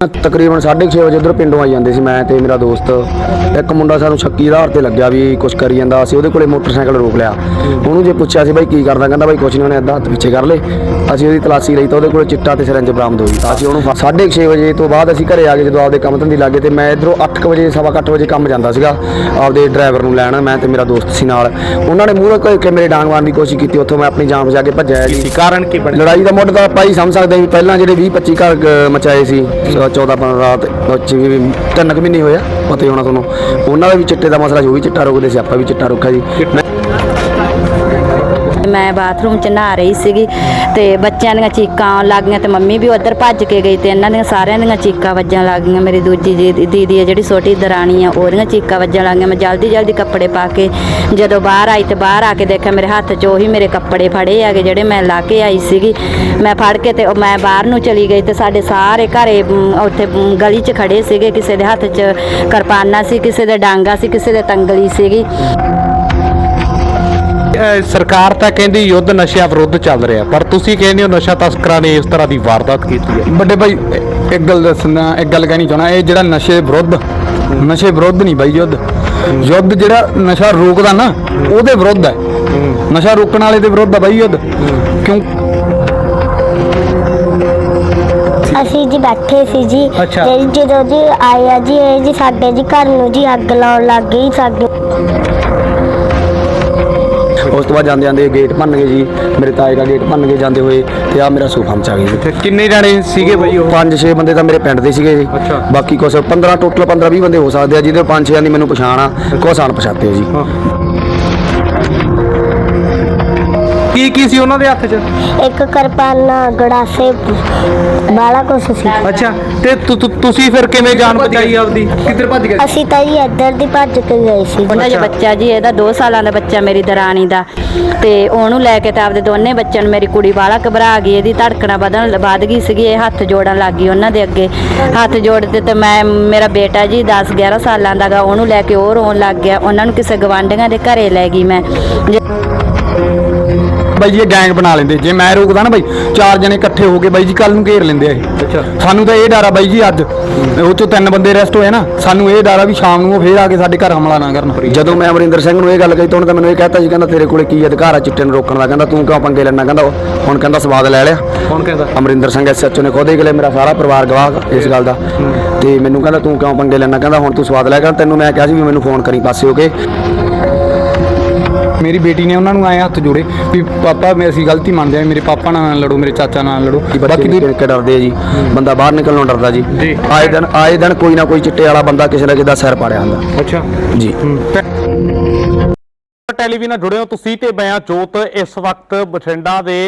ਤਕਰੀਬਨ 6:30 ਵਜੇ ਉਧਰ ਪਿੰਡੋਂ ਆਈ ਜਾਂਦੇ ਸੀ ਮੈਂ ਤੇ ਮੇਰਾ ਦੋਸਤ। ਇੱਕ ਮੁੰਡਾ ਸਾਨੂੰ ਸ਼ੱਕੀ ਆਧਾਰ ਤੇ ਲੱਗਿਆ ਵੀ ਕੁਝ ਕਰੀ ਜਾਂਦਾ। ਅਸੀਂ ਉਹਦੇ ਕੋਲੇ ਮੋਟਰਸਾਈਕਲ ਰੋਕ ਲਿਆ। ਉਹਨੂੰ ਜੇ ਪੁੱਛਿਆ ਸੀ ਬਾਈ ਕੀ ਕਰਦਾ? ਕਹਿੰਦਾ ਬਾਈ ਕੁਝ ਨਹੀਂ ਉਹਨੇ ਅੱਧਾ ਹੱਥ ਪਿੱਛੇ ਕਰ ਲੇ ਅਸੀਂ ਉਹਦੀ ਤਲਾਸ਼ੀ ਲਈ ਤਾਂ ਉਹਦੇ ਕੋਲੇ ਚਿੱਟਾ ਤੇ ਸਿਰੰਜ ਬਰਾਮਦ ਹੋਈ ਤਾਂ ਅਸੀਂ ਉਹਨੂੰ 6:30 ਵਜੇ ਤੋਂ ਬਾਅਦ ਅਸੀਂ ਘਰੇ ਆ ਗਏ ਜਦੋਂ ਆਪਦੇ ਕੰਮ ਧੰਦੇ ਲੱਗੇ ਤੇ ਮੈਂ ਇਧਰੋਂ 8 ਵਜੇ ਸਵਾ ਕੁ ਅੱਠ ਵਜੇ ਕੰਮ ਜਾਂਦਾ ਸੀਗਾ ਆਪਦੇ ਡਰਾਈਵਰ ਨੂੰ ਲੈਣ। ਮੈਂ ਤੇ ਮੇਰਾ ਦੋਸਤ ਸੀ ਨਾਲ। ਉਹਨਾਂ ਨੇ ਮੂਹਰੇ ਕੋਈ ਕੇ ਮੇਰੇ ਡਾਂਗ ਮਾਰਨ ਦੀ ਕੋਸ਼ਿਸ਼ ਕੀਤੀ। ਉੱਥੋਂ ਮੈਂ ਆਪਣੀ ਜਾਨ ਬਚਾ ਕੇ ਭੱਜਿਆ ਜੀ। ਕਾਰਨ ਕੀ ਬਣਿਆ? ਲੜਾਈ ਦਾ ਮੁੱਢ ਤਾਂ ਆਪਾਂ ਹੀ ਸਮਝ ਸਕਦੇ ਹਾਂ ਪਹਿਲਾਂ ਜਿਹੜੇ 20 25 ਘਰ ਮਚਾਏ ਸੀ। 14 15 ਰਾਤ ਵਿੱਚ ਵੀ ਤਿੰਨ ਕੁ ਮਹੀਨੇ ਹੋਇਆ ਪਤਾ ਹੀ ਹੋਣਾ ਤੁਹਾਨੂੰ। ਉਹਨਾਂ ਦਾ ਵੀ ਚਿੱਟੇ ਦਾ ਮਸਲਾ ਜੋ ਵੀ ਚਿੱਟਾ ਰੋਕਦੇ ਸੀ, ਆਪਾਂ ਵੀ ਚਿੱਟਾ ਰੋਕਿਆ ਜੀ। ਮੈਂ- ਬਾਥਰੂਮ 'ਚ ਨਹਾ ਰਹੀ ਸੀਗੀ ਤੇ ਬੱਚਿਆਂ ਦੀਆਂ ਚੀਕਾਂ ਆਉਣ ਲੱਗ ਗਈਆਂ ਤੇ ਮੰਮੀ ਵੀ ਉੱਧਰ ਭੱਜ ਕੇ ਗਈ ਤੇ ਇਹਨਾਂ ਦੀਆਂ ਸਾਰਿਆਂ ਦੀਆਂ ਚੀਕਾਂ ਵੱਜਣ ਲੱਗ ਗਈਆਂ। ਮੇਰੀ ਦੂਜੀ ਜੀ ਦੀਦੀ ਹੈ ਜਿਹੜੀ ਛੋਟੀ ਦਰਾਣੀ ਆ ਉਹਦੀਆਂ ਚੀਕਾਂ ਵੱਜਣ ਲੱਗ ਗਈਆਂ। ਮੈਂ ਜਲਦੀ ਜਲਦੀ ਕੱਪੜੇ ਪਾ ਕੇ ਜਦੋਂ ਬਾਹਰ ਆਈ ਤੇ ਬਾਹਰ ਆ ਕੇ ਦੇਖਿਆ ਮੇਰੇ ਹੱਥ 'ਚ ਉਹੀ ਮੇਰੇ ਕੱਪੜੇ ਫੜੇ ਹੈਗੇ ਜਿਹੜੇ ਮੈਂ ਲਾ ਕੇ ਆਈ ਸੀਗੀ। ਮੈਂ ਫੜ ਕੇ ਤੇ ਉਹ ਮੈਂ ਬਾਹਰ ਨੂੰ ਚਲੀ ਗਈ ਤੇ ਸਾਡੇ ਸਾਰੇ ਘਰੇ ਮ, ਉੱਥੇ ਮ, ਗਲੀ 'ਚ ਖੜੇ ਸੀਗੇ। ਕਿਸੇ ਦੇ ਹੱਥ 'ਚ ਕਿਰਪਾਨਾਂ ਸੀ ਕਿਸੇ ਦੇ ਡਾਂਗਾ ਸੀ ਕਿਸੇ ਦੇ ਤੰਗਲੀ ਸੀਗੀ। ਸਰਕਾਰ ਤਾਂ ਕਹਿੰਦੀ ਯੁੱਧ ਨਸ਼ਿਆਂ ਵਿਰੁੱਧ ਚੱਲ ਰਿਹਾ ਪਰ ਤੁਸੀਂ ਕਹਿੰਦੇ ਹੋ ਨਸ਼ਾ ਤਸਕਰਾਂ ਨੇ ਇਸ ਤਰ੍ਹਾਂ ਦੀ ਵਾਰਦਾਤ ਕੀਤੀ ਹੈ। ਵੱਡੇ ਭਾਈ ਇੱਕ ਗੱਲ ਦੱਸਣਾ ਇੱਕ ਗੱਲ ਕਹਿਣੀ ਚਾਹਣਾ ਇਹ ਜਿਹੜਾ ਨਸ਼ੇ ਵਿਰੁੱਧ ਨਸ਼ੇ ਵਿਰੁੱਧ ਨਹੀਂ ਬਾਈ ਯੁੱਧ। ਯੁੱਧ ਜਿਹੜਾ ਨਸ਼ਾ ਰੋਕਦਾ ਨਾ ਉਹਦੇ ਵਿਰੁੱਧ ਹੈ। ਨਸ਼ਾ ਰੋਕਣ ਵਾਲੇ ਦੇ ਵਿਰੁੱਧ ਹੈ ਬਾਈ ਯੁੱਧ। ਕਿਉਂ? ਅਸੀਂ ਜੀ ਬੈਠੇ ਸੀ ਜੀ। ਅੱਛਾ। ਤੇ ਜਦੋਂ ਜੀ ਆਇਆ ਜੀ ਇਹ ਜੀ ਸਾਡੇ ਜੀ ਘਰ ਨੂੰ ਜੀ ਅੱਗ ਲਾਉਣ ਲੱਗ ਗਈ ਸਾਡੇ ਉਸ ਤੋਂ ਬਾਅਦ ਜਾਂਦੇ ਜਾਂਦੇ ਗੇਟ ਭੰਨ ਗਏ ਜੀ। ਮੇਰੇ ਤਾਏ ਦਾ ਗੇਟ ਭੰਨ ਕੇ ਜਾਂਦੇ ਹੋਏ ਤੇ ਆ ਮੇਰਾ ਸੋਫਾ ਮਚਾ ਗਏ ਜੀ। ਤੇ ਕਿੰਨੇ ਜਾਣੇ ਸੀਗੇ ਬਈ ਉਹ? ਪੰਜ ਛੇ ਬੰਦੇ ਤਾਂ ਮੇਰੇ ਪਿੰਡ ਦੇ ਸੀਗੇ ਜੀ। ਬਾਕੀ ਕੁਛ 15 ਟੋਟਲ 15 20 ਬੰਦੇ ਹੋ ਸਕਦੇ ਆ ਜਿਹਦੇ ਪੰਜ ਛੇਆਂ ਦੀ ਮੈਨੂੰ ਪਛਾਣ ਆ ਕੁਛ ਪਛਾਤੇ ਜੀ। ਕੀ ਕੀ ਸੀ ਉਹਨਾਂ ਦੇ ਹੱਥ 'ਚ? ਇੱਕ ਕਿਰਪਾਨਾ ਗੜਾਸੇ ਬਾਲਾ ਕੁਛ ਸੀ। ਅੱਛਾ ਤੇ ਤੁ- ਤੁ- ਤੁਸੀਂ ਫਿਰ ਕਿਵੇਂ ਜਾਨ ਬਚਾਈ ਆਪਦੀ? ਕਿੱਧਰ ਭੱਜ ਗਏ? ਅਸੀਂ ਤਾਂ ਜੀ ਇੱਧਰ ਦੀ ਭੱਜ ਕੇ ਗਏ ਸੀ। ਉਹਨਾਂ ਦੇ ਬੱਚਾ ਜੀ ਇਹਦਾ 2 ਸਾਲਾਂ ਦਾ ਬੱਚਾ ਮੇਰੀ ਦਰਾਣੀ ਦਾ। ਤੇ ਉਹਨੂੰ ਲੈ ਕੇ ਤਾਂ ਆਪਦੇ ਦੋਨੇ ਬੱਚਿਆਂ ਨੂੰ ਮੇਰੀ ਕੁੜੀ ਬਾਲਾ ਘਬਰਾ ਗਈ ਇਹਦੀ ਧੜਕਣਾ ਵਧਣ ਵੱਧ ਗਈ ਸੀਗੀ ਇਹ ਹੱਥ ਜੋੜਨ ਲੱਗ ਗਈ ਉਹਨਾਂ ਦੇ ਅੱਗੇ। ਹੱਥ ਜੋੜਦੇ ਤੇ ਮੈਂ ਮੇਰਾ ਬੇਟਾ ਜੀ 10 11 ਸਾਲਾਂ ਦਾ ਗਾ ਉਹਨੂੰ ਲੈ ਕੇ ਉਹ ਰੋਣ ਲੱਗ ਗਿਆ। ਉਹਨਾਂ ਨੂੰ ਕਿਸੇ ਗਵਾਂਢੀਆਂ ਦੇ ਘਰੇ ਲੈ ਗਈ ਮੈਂ। ਬਾਈ ਜੀ ਇਹ ਗੈਂਗ ਬਣਾ ਲੈਂਦੇ। ਜੇ ਮੈਂ ਰੋਕਦਾ ਨਾ ਬਾਈ ਚਾਰ ਜਣੇ ਇਕੱਠੇ ਹੋ ਕੇ ਬਾਈ ਜੀ ਕੱਲ ਨੂੰ ਘੇਰ ਲੈਂਦੇ ਆ ਇਹ। ਅੱਛਾ। ਸਾਨੂੰ ਤਾਂ ਇਹ ਡਰ ਆ ਬਾਈ ਜੀ ਅੱਜ। ਉਹ ਚੋਂ ਤਿੰਨ ਬੰਦੇ ਅਰੈਸਟ ਹੋਏ ਨਾ ਸਾਨੂੰ ਇਹ ਡਰ ਆ ਵੀ ਸ਼ਾਮ ਨੂੰ ਉਹ ਫੇਰ ਆ ਕੇ ਸਾਡੇ ਘਰ ਹਮਲਾ ਨਾ ਕਰਨ। ਜਦੋਂ ਮੈਂ ਅਮਰਿੰਦਰ ਸਿੰਘ ਨੂੰ ਇਹ ਗੱਲ ਕਹੀ ਤਾਂ ਉਹਨੇ ਤਾਂ ਮੈਨੂੰ ਇਹ ਕਹਿਤਾ ਜੀ ਕਹਿੰਦਾ ਤੇਰੇ ਕੋਲੇ ਕੀ ਅਧਿਕਾਰ ਆ ਚਿੱਟੇ ਨੂੰ ਰੋਕਣ ਦਾ? ਕਹਿੰਦਾ ਤੂੰ ਕਿਉਂ ਪੰਗੇ ਲੈਣਾ? ਕਹਿੰਦਾ ਉਹ- ਹੁਣ ਕਹਿੰਦਾ ਸਵਾਦ ਲੈ ਲਿਆ। ਕੌਣ ਕਹਿੰਦਾ? ਅਮਰਿੰਦਰ ਸਿੰਘ ਐਸਐਚਓ ਨੇ ਖੁਦ ਹੀ ਗਲੇ ਮੇਰਾ ਸਾਰਾ ਪਰਿਵਾਰ ਗਵਾਹ ਇਸ ਗੱਲ ਦਾ। ਤੇ ਮੈਨੂੰ ਕਹਿੰਦਾ ਤੂੰ ਕਿਉਂ ਪੰਗੇ ਲੈਣਾ? ਕਹਿੰਦਾ ਹੁਣ ਤੂੰ ਸਵਾਦ ਲੈ ਕਹਿੰਦਾ ਤੈਨੂੰ ਮੈਂ ਕਿਹਾ ਸੀ ਵੀ ਮੈਨੂੰ ਫੋਨ ਕਰੀ ਪਾਸੇ ਹੋ ਕੇ। ਮੇਰੀ ਬੇਟੀ ਨੇ ਉਹਨਾਂ ਨੂੰ ਆਏ ਹੱਥ ਜੋੜੇ ਵੀ ਪਾਪਾ ਮੈਂ ਅਸੀਂ ਗਲਤੀ ਮੰਨਦੇ ਆ ਮੇਰੇ ਪਾਪਾ ਨਾਲ ਲੜੋ ਮੇਰੇ ਚਾਚਾ ਨਾਲ ਲੜੋ। ਬਾਕੀ ਬਾਕੀ ਦੇ ਦੀ ਕਿ ਡਰਦੇ ਆ ਜੀ? ਬੰਦਾ ਬਾਹਰ ਨਿਕਲਣੋਂ ਡਰਦਾ ਜੀ। ਆਏ ਦਿਨ ਆਏ ਦਿਨ ਕੋਈ ਨਾ ਕੋਈ ਚਿੱਟੇ ਵਾਲਾ ਬੰਦਾ ਕਿਸੇ ਨਾ ਕਿਸੇ ਦਾ ਸਿਰ ਪਾੜਿਆ ਹੁੰਦਾ। ਅੱਛਾ। ਜੀ। ਟੈਲੀਵਿਜ਼ਨ ਨਾਲ ਜੁੜੇ ਹੋ ਤੁਸੀਂ ਤੇ ਬਿਆਂ ਜੋਤ ਇਸ ਵਕਤ ਬਠਿੰਡਾ ਦੇ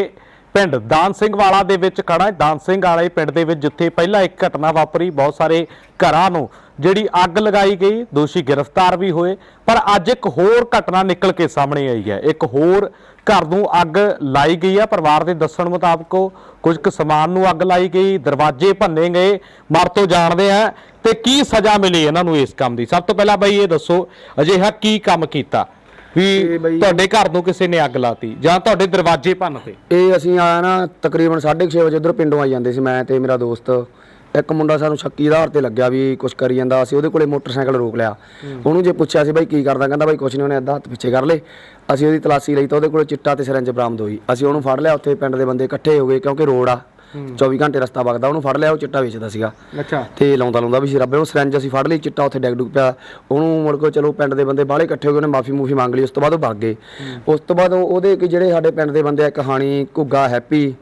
ਪਿੰਡ ਦਾਨ ਸਿੰਘ ਵਾਲਾ ਦੇ ਵਿੱਚ ਖੜਾ ਦਾਨ ਸਿੰਘ ਵਾਲੇ ਪਿੰਡ ਦੇ ਵਿੱਚ ਜਿੱਥੇ ਪਹਿਲਾਂ ਇੱਕ ਘਟਨਾ ਵਾਪਰੀ, ਬਹੁਤ ਸਾਰੇ ਘਰਾਂ ਨੂੰ ਜਿਹੜੀ ਅੱਗ ਲਗਾਈ ਗਈ, ਦੋਸ਼ੀ ਗ੍ਰਿਫਤਾਰ ਵੀ ਹੋਏ। ਪਰ ਅੱਜ ਇੱਕ ਹੋਰ ਘਟਨਾ ਨਿਕਲ ਕੇ ਸਾਹਮਣੇ ਆਈ ਹੈ। ਇੱਕ ਹੋਰ ਘਰ ਨੂੰ ਅੱਗ ਲਾਈ ਗਈ ਹੈ। ਪਰਿਵਾਰ ਦੇ ਦੱਸਣ ਮੁਤਾਬਕ ਕੁਝ ਕੁ ਸਮਾਨ ਨੂੰ ਅੱਗ ਲਾਈ ਗਈ, ਦਰਵਾਜ਼ੇ ਭੰਨੇ ਗਏ, ਮਰ ਤੋਂ ਜਾਣਦੇ ਆ ਤੇ ਕੀ ਸਜ਼ਾ ਮਿਲੀ ਇਹਨਾਂ ਨੂੰ ਇਸ ਕੰਮ ਦੀ? ਸਭ ਤੋਂ ਪਹਿਲਾਂ ਬਈ ਇਹ ਦੱਸੋ, ਅਜਿਹਾ ਕੀ ਕੰਮ ਕੀਤਾ? ਵੀ ਤੁਹਾਡੇ ਘਰ ਨੂੰ ਕਿਸੇ ਨੇ ਅੱਗ ਲਾਤੀ ਜਾਂ ਤੁਹਾਡੇ ਦਰਵਾਜ਼ੇ ਭੰਨਤੇ ਇਹ ਅਸੀਂ ਆਇਆ ਨਾ ਤਕਰੀਬਨ 6:30 ਵਜੇ ਉਧਰ ਪਿੰਡੋਂ ਆਈ ਜਾਂਦੇ ਸੀ ਮੈਂ ਤੇ ਮੇਰਾ ਦੋਸਤ। ਇੱਕ ਮੁੰਡਾ ਸਾਨੂੰ ਸ਼ੱਕੀ ਆਧਾਰ ਤੇ ਲੱਗਿਆ ਵੀ ਕੁਝ ਕਰੀ ਜਾਂਦਾ ਅਸੀਂ ਉਹਦੇ ਕੋਲੇ ਮੋਟਰਸਾਈਕਲ ਰੋਕ ਲਿਆ। ਉਹਨੂੰ ਜੇ ਪੁੱਛਿਆ ਸੀ ਬਾਈ ਕੀ ਕਰਦਾ ਕਹਿੰਦਾ ਬਾਈ ਕੁਝ ਨਹੀਂ ਉਹਨੇ ਅੱਧਾ ਹੱਥ ਪਿੱਛੇ ਕਰ ਲੇ ਅਸੀਂ ਉਹਦੀ ਤਲਾਸ਼ੀ ਲਈ ਤਾਂ ਉਹਦੇ ਕੋਲੇ ਚਿੱਟਾ ਤੇ ਸਿਰੰਜ ਬਰਾਮਦ ਹੋਈ। ਅਸੀਂ ਉਹਨੂੰ ਫੜ ਲਿਆ ਉੱਥੇ ਪਿੰਡ ਦੇ ਬੰਦੇ ਇਕੱਠੇ ਹੋ ਗਏ ਕਿਉਂਕਿ ਰੋਡ ਆ। 24 ਘੰਟੇ ਰਸਤਾ ਵਗਦਾ ਉਹਨੂੰ ਫੜ ਲਿਆ ਉਹ ਚਿੱਟਾ ਵੇਚਦਾ ਸੀਗਾ। ਅੱਛਾ। ਤੇ ਲਾਉਂਦਾ ਲਾਉਂਦਾ ਵੀ ਸੀ ਰੱਬੇ ਨੂੰ ਸਿਰੰਜ ਅਸੀਂ ਫੜ ਲਈ ਚਿੱਟਾ ਉੱਥੇ ਡੈਗ ਡੁੱਗ ਪਿਆ। ਉਹਨੂੰ ਮੁੜ ਕੇ ਚਲੋ ਪਿੰਡ ਦੇ ਬੰਦੇ ਬਾਹਲੇ ਇਕੱਠੇ ਹੋ ਗਏ ਉਹਨੇ ਮਾਫੀ ਮੂਫੀ ਮੰਗ ਲਈ ਉਸ ਤੋਂ ਬਾਅਦ ਉਹ ਭੱਗ ਗਏ। ਉਸ ਤੋਂ ਬਾਅਦ ਉਹ- ਉਹਦੇ ਕਿ ਜਿਹੜੇ ਸਾਡੇ ਪਿੰਡ ਦੇ ਬੰਦੇ ਆ ਕਹਾਣੀ ਘੁੱਗਾ ਹੈਪੀ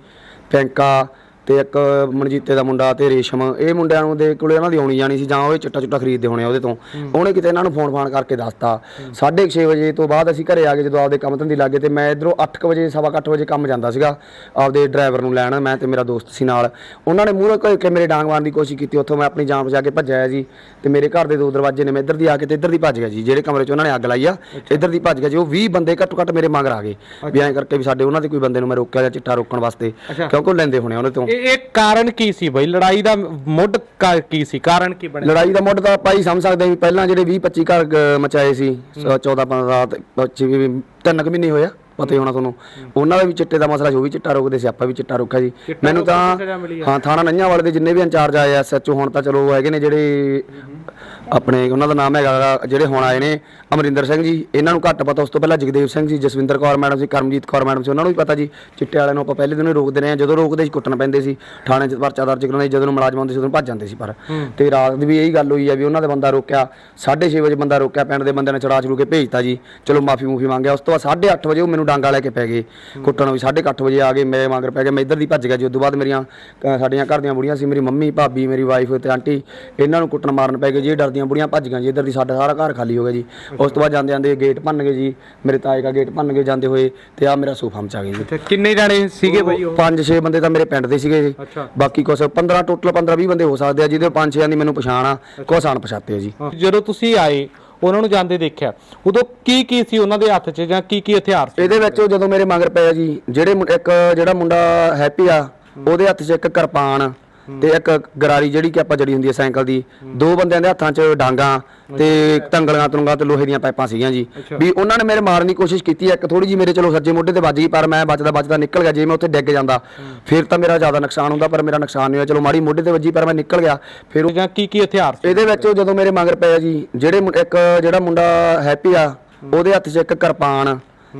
ਪੈਂਕਾ ਤੇ ਇੱਕ ਮਨਜੀਤੇ ਦਾ ਮੁੰਡਾ ਤੇ ਰੇਸ਼ਮ ਇਹ ਮੁੰਡਿਆਂ ਨੂੰ ਦੇ ਕੋਲੇ ਇਹਨਾਂ ਦੀ ਆਉਣੀ ਜਾਣੀ ਸੀ ਜਾਂ ਉਹ ਚਿੱਟਾ ਚੁੱਟਾ ਖਰੀਦਦੇ ਹੋਣੇ ਉਹਦੇ ਤੋਂ। ਉਹਨੇ ਕਿਤੇ ਇਹਨਾਂ ਨੂੰ ਫੋਨ ਫਾਨ ਕਰਕੇ ਦੱਸਤਾ। 6:30 ਵਜੇ ਤੋਂ ਬਾਅਦ ਅਸੀਂ ਘਰੇ ਆ ਗਏ ਜਦੋਂ ਆਪਦੇ ਕੰਮ ਧੰਦੇ ਲੱਗੇ ਤੇ ਮੈਂ ਇਧਰੋਂ 8 ਵਜੇ ਸਵਾ ਕੁ ਅੱਠ ਵਜੇ ਕੰਮ ਜਾਂਦਾ ਸੀਗਾ ਆਪਦੇ ਡਰਾਈਵਰ ਨੂੰ ਲੈਣ ਮੈਂ ਤੇ ਮੇਰਾ ਦੋਸਤ ਸੀ ਨਾਲ। ਉਹਨਾਂ ਨੇ ਮੂਹਰੇ ਕੋਈ ਕੇ ਮੇਰੇ ਡਾਂਗ ਮਾਰਨ ਦੀ ਕੋਸ਼ਿਸ਼ ਕੀਤੀ ਉੱਥੋਂ ਮੈਂ ਆਪਣੀ ਜਾਨ ਬਚਾ ਕੇ ਭੱਜਿਆ ਜੀ ਤੇ ਮੇਰੇ ਘਰ ਦੇ ਦੋ ਦਰਵਾਜ਼ੇ ਨੇ ਮੈਂ ਇੱਧਰ ਦੀ ਆ ਕੇ ਤੇ ਇੱਧਰ ਦੀ ਭੱਜ ਗਿਆ ਜੀ ਜਿਹੜੇ ਕਮਰੇ 'ਚ ਉਹਨਾਂ ਨੇ ਅੱਗ ਲਾਈ ਆ ਇੱਧਰ ਦੀ ਭੱਜ ਗਿਆ ਜੀ। ਉਹ 20 ਬੰਦੇ ਘੱਟੋ ਘੱਟ ਮੇਰੇ ਮਗਰ ਆ ਗਏ ਵੀ ਐਂ ਕਰਕੇ ਵੀ ਸਾਡੇ ਉਹਨਾਂ ਦੇ ਕੋਈ ਬੰਦੇ ਨੂੰ ਮੈਂ ਰੋਕਿਆ ਜਾਂ ਚਿੱਟਾ ਰੋਕਣ ਵਾਸਤੇ। ਕਿਉਂਕਿ ਉਹ ਲੈਂਦੇ ਹੋਣੇ ਉਹਦੇ ਤੋਂ। ਇਹ ਕਾਰਨ ਕੀ ਸੀ ਬਈ? ਲੜਾਈ ਦਾ ਮੁੱਢ ਕਾ- ਕੀ ਸੀ? ਕਾਰਨ ਕੀ ਬਣਿਆ? ਲੜਾਈ ਦਾ ਮੁੱਢ ਤਾਂ ਆਪਾਂ ਹੀ ਸਮਝ ਸਕਦੇ ਹਾਂ ਵੀ ਪਹਿਲਾਂ ਜਿਹੜੇ 20 25 ਘਰ ਗ- ਮਚਾਏ ਸੀ 14 15 ਰਾਤ ਵਿੱਚ ਵੀ ਤਿੰਨ ਕੁ ਮਹੀਨੇ ਹੋਇਆ ਪਤਾ ਹੀ ਹੋਣਾ ਤੁਹਾਨੂੰ। ਉਹਨਾਂ ਦਾ ਵੀ ਚਿੱਟੇ ਦਾ ਮਸਲਾ ਸੀ, ਉਹ ਵੀ ਚਿੱਟਾ ਰੋਕਦੇ ਸੀ ਆਪਾਂ ਵੀ ਚਿੱਟਾ ਰੋਕਿਆ ਜੀ। ਮੈਨੂੰ ਤਾਂ ਹਾਂ ਥਾਣਾ ਨੰਨਿਆਂ ਵਾਲੇ ਦੇ ਜਿੰਨੇ ਵੀ ਇੰਚਾਰਜ ਆਏ ਐਸਐਚਓ ਹੁਣ ਤਾਂ ਚਲੋ ਹੈਗੇ ਨੇ ਜਿਹੜੇ ਆਪਣੇ ਉਹਨਾਂ ਦਾ ਨਾਮ ਹੈਗਾ ਗਾ, ਜਿਹੜੇ ਹੁਣ ਆਏ ਨੇ ਅਮਰਿੰਦਰ ਸਿੰਘ ਜੀ ਇਹਨਾਂ ਨੂੰ ਘੱਟ ਪਤਾ ਉਸ ਤੋਂ ਪਹਿਲਾਂ ਜਗਦੇਵ ਸਿੰਘ ਜੀ ਜਸਵਿੰਦਰ ਕੌਰ ਮੈਡਮ ਸੀ ਕਰਮਜੀਤ ਕੌਰ ਮੈਡਮ ਸੀ ਉਹਨਾਂ ਨੂੰ ਵੀ ਪਤਾ ਜੀ ਚਿੱਟੇ ਵਾਲਿਆਂ ਨੂੰ ਆਪਾਂ ਪਹਿਲੇ ਦਿਨੋਂ ਹੀ ਰੋਕਦੇ ਰਹੇ ਹਾਂ ਜਦੋਂ ਰੋਕਦੇ ਸੀ ਕੁੱਟਣ ਪੈਂਦੇ ਸੀ ਥਾਣੇ 'ਚ ਪਰਚਾ ਦਰਜ ਕਰਾਉਂਦੇ ਸੀ, ਜਦੋਂ ਮੁਲਾਜ਼ਮ ਆਉਂਦੇ ਸੀ ਉਦੋਂ ਭੱਜ ਜਾਂਦੇ ਸੀ ਪਰ ਤੇ ਰਾਤ ਦੀ ਵੀ ਇਹੀ ਗੱਲ ਹੋਈ ਆ ਵੀ ਉਹਨਾਂ ਦੇ ਬੰਦਾ ਰੋਕਿਆ 6:30 ਵਜੇ ਬੰਦਾ ਰੋਕਿਆ ਪਿੰਡ ਦੇ ਬੰਦੇ ਨੇ ਚੜਾ ਚੜੂ ਕੇ ਭੇਜਤਾ ਜੀ ਚਲੋ ਮਾਫੀ ਮੂਫੀ ਮੰਗਿਆ ਉਸ ਤੋਂ ਬਾਅਦ 8:30 ਵਜੇ ਉਹ ਮੈਨੂੰ ਡਾਂਗਾ ਲੈ ਕੇ ਪੈ ਗਏ ਕੁੱਟਣ ਵੀ 8:30 ਵਜੇ ਆ ਗਏ ਮੇਰੇ ਮਗਰ ਪੈ ਗਏ ਮੈਂ ਇੱਧਰ ਦੀ ਭੱਜ ਗਿਆ ਜੀ ਉਸ ਤੋਂ ਬਾਅਦ ਮੇਰੀਆਂ ਸਾਡੀਆਂ ਘਰ ਦੀਆਂ ਬੁੜੀਆਂ ਸੀ ਮੇਰੀ ਮੰਮੀ ਭਾਬੀ ਮੇਰੀ ਵਾਈਫ ਤੇ ਆਂਟੀ ਇਹਨਾਂ ਨੂੰ ਕੁੱਟਣ ਮਾਰਨ ਪੈ ਗਏ ਜੀ ਇਹ ਡਰਦੀਆਂ ਬੁੜੀਆਂ ਭੱਜ ਗਈਆਂ ਜੀ ਇੱਧਰ ਦੀ ਸਾਡਾ ਸਾਰਾ ਘਰ ਖਾਲੀ ਹੋ ਗਿਆ ਜੀ। ਉਸ ਤੋਂ ਬਾਅਦ ਜਾਂਦੇ ਜਾਂਦੇ ਗੇਟ ਭੰਨ ਗਏ ਜੀ ਮੇਰੇ ਤਾਏ ਦਾ ਗੇਟ ਭੰਨ ਕੇ ਜਾਂਦੇ ਹੋਏ ਤੇ ਆ ਮੇਰਾ ਸੋਫਾ ਮਚਾ ਗਏ ਜੀ। ਅੱਛਾ ਕਿੰਨੇ ਜਾਣੇ ਸੀਗੇ ਬਾਈ ਉਹ? ਪੰਜ ਛੇ ਬੰਦੇ ਤਾਂ ਮੇਰੇ ਪਿੰਡ ਦੇ ਸੀਗੇ ਜੀ। ਅੱਛਾ। ਬਾਕੀ ਕੁਛ 15 ਟੋਟਲ 15 20 ਬੰਦੇ ਹੋ ਸਕਦੇ ਆ ਜਿਹਦੇ ਪੰਜ ਛੇਆਂ ਦੀ ਮੈਨੂੰ ਪਛਾਣ ਆ ਕੁਛ ਅਣਪਛਾਤੇ ਆ ਜੀ। ਜਦੋਂ ਤੁਸੀਂ ਆਏ ਉਹਨਾਂ ਨੂੰ ਜਾਂਦੇ ਦੇਖਿਆ ਉਦੋਂ ਕੀ ਕੀ ਸੀ ਉਹਨਾਂ ਦੇ ਹੱਥ 'ਚ ਜਾਂ ਕੀ ਕੀ ਹਥਿਆਰ ਸੀ? ਇਹਦੇ ਵਿੱਚ ਜਦੋਂ ਮੇਰੇ ਮਗਰ ਪਿਆ ਜੀ ਜਿਹੜੇ ਮੁੰ- ਇੱਕ ਜਿਹੜਾ ਮੁੰਡਾ ਹੈਪੀ ਆ ਉਹਦੇ ਹੱਥ 'ਚ ਇੱਕ ਕਿਰਪਾਨ ਤੇ ਇੱਕ ਗਰਾਰੀ ਜਿਹੜੀ ਕਿ ਆਪਾਂ ਜੜੀ ਹੁੰਦੀ ਹੈ ਸਾਈਕਲ ਦੀ ਦੋ ਬੰਦਿਆਂ ਦੇ ਹੱਥਾਂ 'ਚ ਡਾਂਗਾ ਤੇ ਤੰਗਲੀਆਂ ਤੁੰਗਾਂ ਤੇ ਲੋਹੇ ਦੀਆਂ ਪਾਈਪਾਂ ਸੀਗੀਆਂ ਜੀ। ਵੀ ਉਹਨਾਂ ਨੇ ਮੇਰੇ ਮਾਰਨ ਦੀ ਕੋਸ਼ਿਸ਼ ਕੀਤੀ ਇੱਕ ਥੋੜੀ ਜੀ ਮੇਰੇ ਚਲੋ ਸੱਜੇ ਮੋਢੇ ਤੇ ਵੱਜ ਗਈ ਪਰ ਮੈਂ ਬਚਦਾ ਬਚਦਾ ਨਿਕਲ ਗਿਆ ਜੇ ਮੈਂ ਉੱਥੇ ਡਿੱਗ ਜਾਂਦਾ ਫਿਰ ਤਾਂ ਮੇਰਾ ਜ਼ਿਆਦਾ ਨੁਕਸਾਨ ਹੁੰਦਾ ਪਰ ਮੇਰਾ ਨੁਕਸਾਨ ਨਹੀਂ ਹੋਇਆ। ਚਲੋ ਮਾੜੀ ਮੋਢੇ ਤੇ ਵੱਜੀ ਪਰ ਮੈਂ ਨਿਕਲ ਗਿਆ ਫਿਰ ਉਹ ਜਾਂ ਕੀ ਕੀ ਹਥਿਆਰ ਸੀ? ਇਹਦੇ ਵਿੱਚ ਜਦੋਂ ਮੇਰੇ ਮਗਰ ਪਿਆ ਜੀ ਜਿਹੜੇ ਇੱਕ ਜਿਹੜਾ ਮੁੰਡਾ ਹੈਪੀ ਆ ਉਹਦੇ ਹੱਥ 'ਚ ਇੱਕ ਕਿਰਪਾਨ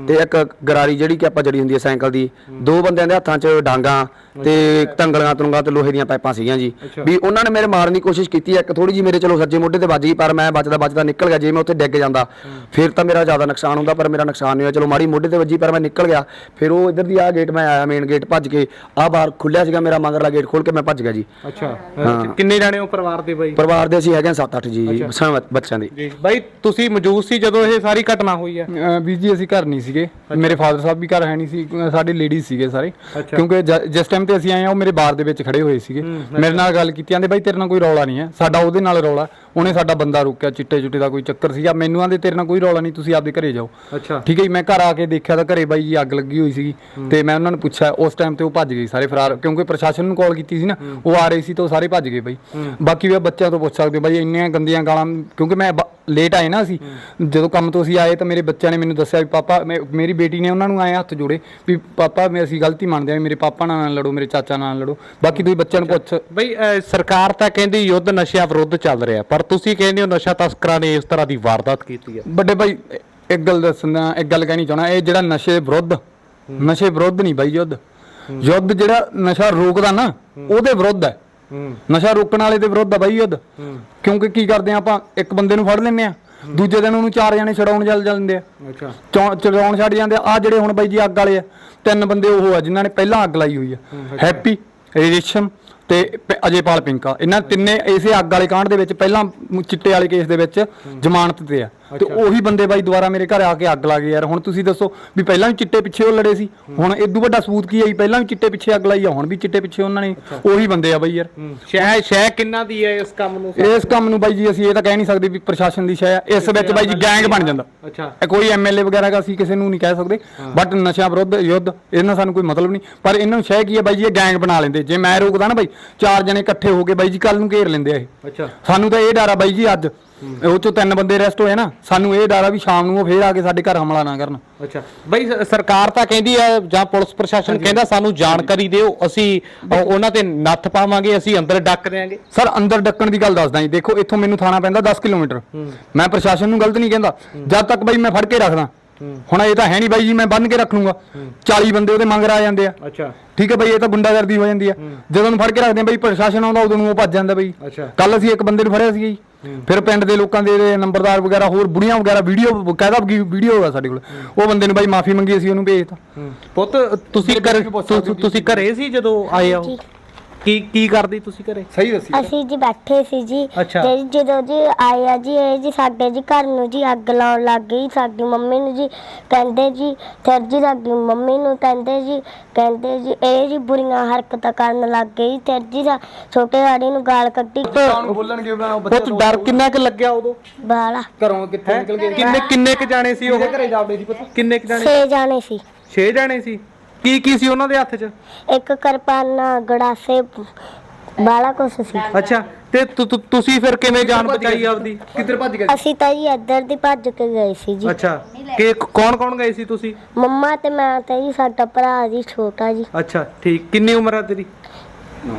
ਤੇ ਇੱਕ ਗਰਾਰੀ ਜਿਹੜੀ ਕਿ ਆਪਾਂ ਜੜੀ ਹੁੰਦੀ ਹੈ ਸਾਈਕਲ ਦੀ ਦੋ ਬੰਦਿਆਂ ਦੇ ਹੱਥਾਂ 'ਚ ਡਾਂਗਾ ਤੇ ਤੰਗਲੀਆਂ ਤੁੰਗਾਂ ਤੇ ਲੋਹੇ ਦੀਆਂ ਪਾਈਪਾਂ ਸੀਗੀਆਂ ਜੀ। ਵੀ ਉਹਨਾਂ ਨੇ ਮੇਰੇ ਮਾਰਨ ਦੀ ਕੋਸ਼ਿਸ਼ ਕੀਤੀ ਇੱਕ ਥੋੜੀ ਜੀ ਮੇਰੇ ਚਲੋ ਸੱਜੇ ਮੋਢੇ ਤੇ ਵੱਜ ਗਈ ਪਰ ਮੈਂ ਬਚਦਾ ਬਚਦਾ ਨਿਕਲ ਗਿਆ। ਜੇ ਮੈਂ ਉੱਥੇ ਡਿੱਗ ਜਾਂਦਾ ਫਿਰ ਤਾਂ ਮੇਰਾ ਜ਼ਿਆਦਾ ਨੁਕਸਾਨ ਹੁੰਦਾ ਪਰ ਮੇਰਾ ਨੁਕਸਾਨ ਨਹੀਂ ਹੋਇਆ। ਚਲੋ ਮਾੜੀ ਮੋਢੇ ਤੇ ਵੱਜੀ ਪਰ ਮੈਂ ਨਿਕਲ ਗਿਆ। ਫਿਰ ਉਹ ਇੱਧਰ ਦੀ ਆ ਗੇਟ ਮੈਂ ਆਇਆ ਮੇਨ ਗੇਟ ਭੱਜ ਕੇ। ਆ ਬਾਹਰ ਖੁੱਲਿਆ ਸੀਗਾ ਮੇਰਾ ਮਗਰਲਾ ਗੇਟ ਖੋਲ ਕੇ ਮੈਂ ਭੱਜ ਗਿਆ ਜੀ। ਅੱਛਾ। ਕਿੰਨੇ ਜਾਣੇ ਹੋ ਪਰਿਵਾਰ ਦੇ ਬਾਈ? ਪਰਿਵਾਰ ਦੇ ਅਸੀਂ ਹੈਗੇ 7-8 ਜੀ ਬੱਚਿਆਂ- ਦੇ। ਜੀ। ਬਾਈ ਤੁਸੀਂ ਮੌਜੂਦ ਸੀ ਜਦੋਂ ਇਹ ਸਾਰੀ ਘਟਨਾ ਹੋਈ ਹੈ? ਵੀਰ ਜੀ ਅਸੀਂ ਘਰ ਨਹੀਂ ਸੀਗੇ। ਮੇਰੇ ਫਾਦਰ ਸਾਹਿਬ ਵੀ ਘਰ ਹੈ ਨਹੀਂ ਸੀ ਸਾਡੇ ਲੇਡੀਜ਼ ਸੀਗੇ ਸਾਰੇ। ਕਿਉਂਕਿ ਜ- ਜਿਸ ਟਾਈਮ ਤੇ ਅਸੀਂ ਆਏ ਆ ਉਹ ਮੇਰੇ ਬਾਰ ਦੇ ਵਿੱਚ ਖੜੇ ਹੋਏ ਸੀਗੇ। ਮੇਰੇ ਨਾਲ ਗੱਲ ਕੀਤੀ ਆਂਦੇ ਬਾਈ ਤੇਰੇ ਨਾਲ ਕੋਈ ਰੌਲਾ ਨਹੀਂ ਹੈ ਸਾਡਾ ਉਹਦੇ ਨਾਲ ਰੌਲਾ। ਉਹਨੇ ਸਾਡਾ ਬੰਦਾ ਰੋਕਿਆ ਚਿੱਟੇ ਚੁੱਟੇ ਦਾ ਕੋਈ ਚੱਕਰ ਸੀਗਾ ਮੈਨੂੰ ਆਂਦੇ ਤੇਰੇ ਨਾਲ ਕੋਈ ਰੌਲਾ ਨਹੀਂ ਤੁਸੀਂ ਆਪਦੇ ਘਰੇ ਜਾਓ। ਅੱਛਾ। ਠੀਕ ਹੈ ਜੀ ਮੈਂ ਘਰ ਆ ਕੇ ਦੇਖਿਆ ਤਾਂ ਘਰੇ ਬਾਈ ਜੀ ਅੱਗ ਲੱਗੀ ਹੋਈ ਸੀਗੀ। ਤੇ ਮੈਂ ਉਹਨਾਂ ਨੂੰ ਪੁੱਛਿਆ ਉਸ ਟਾਈਮ ਤੇ ਉਹ ਭੱਜ ਗਏ ਸਾਰੇ ਫਰਾਰ ਕਿਉਂਕਿ ਪ੍ਰਸ਼ਾਸਨ ਨੂੰ ਕਾਲ ਕੀਤੀ ਸੀ ਨਾ ਉਹ ਆ ਰਹੇ ਸੀ ਤਾਂ ਉਹ ਸਾਰੇ ਭੱਜ ਗਏ ਬਾਈ। ਬਾਕੀ ਵੀ ਬੱਚਿਆਂ ਤੋਂ ਪੁੱਛ ਸਕਦੇ ਹੋ ਬਾਈ ਇੰਨੀਆਂ ਗੰਦੀਆਂ ਗਾਲਾਂ ਕਿਉਂਕਿ ਮੈਂ ਲੇਟ ਆਏ ਨਾ ਅਸੀਂ। ਜਦੋਂ ਕੰਮ ਤੋਂ ਅਸੀਂ ਆਏ ਤਾਂ ਮੇਰੇ ਬੱਚਿਆਂ ਨੇ ਮੈਨੂੰ ਦੱਸਿਆ ਵੀ ਪਾਪਾ ਮੈਂ- ਮੇਰੀ ਬੇਟੀ ਨੇ ਉਹਨਾਂ ਨੂੰ ਆਏ ਹੱਥ ਜੋੜੇ ਵੀ ਪਾਪਾ ਮੈਂ ਅਸੀਂ ਗਲਤੀ ਮੰਨਦੇ ਹਾਂ ਮੇਰੇ ਪਾਪਾ ਨਾਲ ਨਾ ਲੜੋ ਮੇਰੇ ਚਾਚਾ ਨਾਲ ਨਾ ਲੜੋ। ਬਾਕੀ ਤੁਸੀਂ ਬੱਚਿਆਂ ਨੂੰ ਪੁੱਛ ਬਈ ਅਹ, ਸਰਕਾਰ ਤਾਂ ਕਹਿੰਦੀ ਯੁੱਧ ਨਸ਼ਿਆਂ ਵਿਰੁੱਧ ਚੱਲ ਰਿਹਾ ਪਰ ਤੁਸੀਂ ਕਹਿੰਦੇ ਹੋ ਨਸ਼ਾ ਤਸਕਰਾਂ ਨੇ ਇਸ ਤਰ੍ਹਾਂ ਦੀ ਵਾਰਦਾਤ ਕੀਤੀ ਹੈ। ਵੱਡੇ ਭਾਈ ਇੱਕ ਗੱਲ ਦੱਸਣਾ ਇੱਕ ਗੱਲ ਕਹਿਣੀ ਚਾਹਣਾ ਇਹ ਜਿਹੜਾ ਨਸ਼ੇ ਵਿਰੁੱਧ ਨਸ਼ੇ ਵਿਰੁੱਧ ਨਹੀਂ ਬਾਈ ਯੁੱਧ। ਯੁੱਧ ਜਿਹੜਾ ਨਸ਼ਾ ਰੋਕਦਾ ਨਾ ਉਹਦੇ ਵਿਰੁੱਧ ਹੈ। ਨਸ਼ਾ ਰੋਕਣ ਵਾਲੇ ਦੇ ਵਿਰੁੱਧ ਆ ਬਾਈ ਯੁੱਧ। ਕਿਉਂਕਿ ਕੀ ਕਰਦੇ ਆ ਆਪਾਂ ਇੱਕ ਬੰਦੇ ਨੂੰ ਫੜ ਲੈਂਦੇ ਆ ਦੂਜੇ ਦਿਨ ਉਹਨੂੰ ਚਾਰ ਜਣੇ ਛਡਾਉਣ ਚੱਲ ਜਾਂਦੇ ਆ। ਅੱਛਾ। ਚੜਾਉਣ ਛੱਡ ਜਾਂਦੇ ਆ। ਆਹ ਜਿਹੜੇ ਹੁਣ ਬਾਈ ਜੀ ਅੱਗ ਵਾਲੇ ਆ ਤਿੰਨ ਬੰਦੇ ਉਹ ਆ ਜਿਨ੍ਹਾਂ ਨੇ ਪਹਿਲਾਂ ਅੱਗ ਲਾਈ ਹੋਈ ਆ। ਹੈਪੀ ਰੇਸ਼ਮ ਤੇ ਪ- ਅਜੇਪਾਲ ਪਿੰਕਾ। ਇਹਨਾਂ ਤਿੰਨੇ ਇਸੇ ਅੱਗ ਵਾਲੇ ਕਾਂਡ ਦੇ ਵਿੱਚ ਪਹਿਲਾਂ ਚਿੱਟੇ ਵਾਲੇ ਕੇਸ ਦੇ ਵਿੱਚ ਜ਼ਮਾਨਤ ਤੇ ਆ। ਤੇ ਉਹੀ ਬੰਦੇ ਬਾਈ ਦੁਬਾਰਾ ਮੇਰੇ ਘਰ ਆ ਕੇ ਅੱਗ ਲਾ ਗਏ ਯਾਰ। ਹੁਣ ਤੁਸੀਂ ਦੱਸੋ ਵੀ ਪਹਿਲਾਂ ਵੀ ਚਿੱਟੇ ਪਿੱਛੇ ਉਹ ਲੜੇ ਸੀ। ਹੁਣ ਇਦੋਂ ਵੱਡਾ ਸਬੂਤ ਕੀ ਆਈ ਪਹਿਲਾਂ ਵੀ ਚਿੱਟੇ ਪਿੱਛੇ ਅੱਗ ਲਾਈ ਆ ਹੁਣ ਵੀ ਚਿੱਟੇ ਪਿੱਛੇ ਉਹਨਾਂ ਨੇ। ਉਹੀ ਬੰਦੇ ਆ ਬਾਈ ਯਾਰ। ਸ਼ਹਿ ਸ਼ਹਿ ਕਿੰਨਾ ਦੀ ਹੈ ਇਸ ਕੰਮ ਨੂੰ? ਇਸ ਕੰਮ ਨੂੰ ਬਾਈ ਜੀ ਅਸੀਂ ਇਹ ਤਾਂ ਕਹਿ ਨਹੀਂ ਸਕਦੇ ਵੀ ਪ੍ਰਸ਼ਾਸਨ ਦੀ ਸ਼ੈ ਆ। ਇਸ ਵਿੱਚ ਬਾਈ ਜੀ ਗੈਂਗ ਬਣ ਜਾਂਦਾ। ਅੱਛਾ। ਇਹ ਕੋਈ ਐਮਐਲਏ ਵਗੈਰਾ ਦਾ ਅਸੀਂ ਕਿਸੇ ਨੂੰ ਨਹੀਂ ਕਹਿ ਸਕਦੇ। ਬਟ ਨਸ਼ਾ ਵਿਰੁੱਧ ਯੁੱਧ ਇਹਨਾਂ ਸਾਨੂੰ ਕੋਈ ਮਤਲਬ ਨਹੀਂ। ਪਰ ਇਹਨਾਂ ਨੂੰ ਸ਼ੈ ਕੀ ਹੈ ਬਾਈ ਜੀ? ਇਹ ਗੈਂਗ ਬਣਾ ਲੈਂਦੇ। ਜੇ ਮੈਂ ਰੋਕਦਾ ਨਾ ਬਾਈ ਚਾਰ ਜਣੇ ਇਕੱਠੇ ਹੋ ਕੇ ਬਾਈ ਜੀ ਕੱਲ ਨੂੰ ਘੇਰ ਲੈਂਦੇ ਆ ਇਹ। ਅੱਛਾ। ਸਾਨੂੰ ਤਾਂ ਇਹ ਡਰ ਆ ਬਾਈ ਜੀ ਅੱਜ। ਉਹ ਚੋਂ ਤਿੰਨ ਬੰਦੇ ਅਰੈਸਟ ਹੋਏ ਨਾ ਸਾਨੂੰ ਇਹ ਡਰ ਆ ਵੀ ਸ਼ਾਮ ਨੂੰ ਉਹ ਫੇਰ ਆ ਕੇ ਸਾਡੇ ਘਰ ਹਮਲਾ ਨਾ ਕਰਨ। ਅੱਛਾ। ਬਈ ਸ- ਸਰਕਾਰ ਤਾਂ ਕਹਿੰਦੀ ਹੈ ਜਾਂ ਪੁਲਿਸ ਪ੍ਰਸ਼ਾਸਨ ਕਹਿੰਦਾ ਸਾਨੂੰ ਜਾਣਕਾਰੀ ਦਿਓ ਅਸੀਂ ਅ, ਉਹਨਾਂ ਤੇ ਨੱਥ ਪਾਵਾਂਗੇ ਅਸੀਂ ਅੰਦਰ ਡੱਕ ਦਿਆਂਗੇ। ਸਰ ਅੰਦਰ ਡੱਕਣ ਦੀ ਗੱਲ ਦੱਸਦਾ ਜੀ। ਦੇਖੋ ਇੱਥੋਂ ਮੈਨੂੰ ਥਾਣਾ ਪੈਂਦਾ 10 ਕਿਲੋਮੀਟਰ। ਮੈਂ ਪ੍ਰਸ਼ਾਸਨ ਨੂੰ ਗਲਤ ਨਹੀਂ ਕਹਿੰਦਾ। ਜਦ ਤੱਕ ਬਾਈ ਮੈਂ ਫੜ ਕੇ ਰੱਖਦਾ। ਹੁਣ ਇਹ ਤਾਂ ਹੈ ਨਹੀਂ ਬਾਈ ਜੀ ਮੈਂ ਬੰਨ ਕੇ ਰੱਖ ਲੂੰਗਾ। 40 ਬੰਦੇ ਉਹਦੇ ਮੰਗਰ ਆ ਜਾਂਦੇ ਆ। ਅੱਛਾ। ਠੀਕ ਹੈ ਬਈ ਇਹ ਤਾਂ ਗੁੰਡਾਗਰਦੀ ਹੋ ਜਾਂਦੀ ਆ। ਜਦੋਂ ਉਹਨੂੰ ਫੜ ਕੇ ਰੱਖਦੇ ਆ ਬਈ ਪ੍ਰਸ਼ਾਸਨ ਆਉਂਦਾ ਉਦੋਂ ਨੂੰ ਉਹ ਭੱਜ ਜਾਂਦਾ ਬਈ। ਅੱਛਾ। ਕੱਲ ਅਸੀਂ ਇੱਕ ਬੰਦੇ ਨੂੰ ਫੜਿਆ ਸੀ ਜੀ। ਫਿਰ ਪਿੰਡ ਦੇ ਲੋਕਾਂ ਦੇ ਨੰਬਰਦਾਰ ਵਗੈਰਾ ਹੋਰ ਬੁੜੀਆਂ ਵਗੈਰਾ ਵੀਡੀਓ ਕਾਇਦਾ ਵੀਡੀਓ ਆ ਸਾਡੇ ਕੋਲ? ਉਹ ਬੰਦੇ ਨੂੰ ਬਾਈ ਮਾਫੀ ਮੰਗੀ ਅਸੀਂ ਉਹਨੂੰ ਭੇਜਤਾ ਪੁੱਤ ਤੁਸੀਂ ਘਰ ਤੁਸੀਂ ਘਰੇ ਸੀ ਜਦੋਂ ਆਏ ਹੋ ਕੀ ਕੀ ਕਰਦੀ ਤੁਸੀਂ ਘਰੇ? ਸਹੀ ਦੱਸੀ। ਅਸੀਂ ਜੀ ਬੈਠੇ ਸੀ ਜੀ। ਅੱਛਾ। ਤੇ ਜਦੋਂ ਜੀ ਆਏ ਆ ਜੀ ਇਹ ਜੀ ਸਾਡੇ ਜੀ ਘਰ ਨੂੰ ਜੀ ਅੱਗ ਲਾਉਣ ਲੱਗ ਗਈ। ਸਾਡੀ ਮੰਮੀ ਨੂੰ ਜੀ ਕਹਿੰਦੇ ਜੀ ਫਿਰ ਜੀ ਸਾਡੀ ਮੰਮੀ ਨੂੰ ਕਹਿੰਦੇ ਜੀ ਕਹਿੰਦੇ ਜੀ ਇਹ ਜੀ ਬੁਰੀਆਂ ਹਰਕਤਾਂ ਕਰਨ ਲੱਗ ਗਈ। ਤੇ ਜੀ ਸਾ- ਛੋਟੇ ਆੜੀ ਨੂੰ ਗਾਲ ਕੱਢੀ। ਬੋਲਣਗੇ ਪੁੱਤ ਡਰ ਕਿੰਨਾ ਕੁ ਲੱਗਿਆ ਉਦੋਂ? ਬਾਲਾ। ਘਰੋਂ ਕਿੱਥੇ ਨਿਕਲ ਗਏ? ਕਿੰਨੇ ਕਿੰਨੇ ਕ ਜਾਣੇ ਸੀ ਉਹ? ਘਰੇ ਜਾਵੜੇ ਸੀ ਪੁੱਤ? ਕਿੰਨੇ ਕ ਜਾਣੇ? ਛੇ ਜਾਣੇ ਸੀ। 6 ਜਾਣੇ ਸੀ? ਕੀ ਕੀ ਸੀ ਉਹਨਾਂ ਦੇ ਹੱਥ 'ਚ? ਇੱਕ ਕਿਰਪਾਨਾ ਗੜਾਸੇ ਬਾਲਾ ਕੁਛ ਸੀ। ਅੱਛਾ ਤੇ ਤੁ- ਤੁ- ਤੁਸੀਂ ਫਿਰ ਕਿਵੇਂ ਜਾਨ ਬਚਾਈ ਆਪਦੀ? ਕਿੱਧਰ ਭੱਜ ਗਏ? ਅਸੀਂ ਤਾਂ ਜੀ ਇੱਧਰ ਦੀ ਭੱਜ ਕੇ ਗਏ ਸੀ ਜੀ। ਅੱਛਾ ਕਿ ਕੌਣ ਕੌਣ ਗਏ ਸੀ ਤੁਸੀਂ? ਮੰਮਾ ਤੇ ਮੈਂ ਤੇ ਜੀ ਸਾਡਾ ਭਰਾ ਜੀ ਛੋਟਾ ਜੀ। ਅੱਛਾ ਠੀਕ। ਕਿੰਨੀ ਉਮਰ ਹੈ ਤੇਰੀ? ਨੌ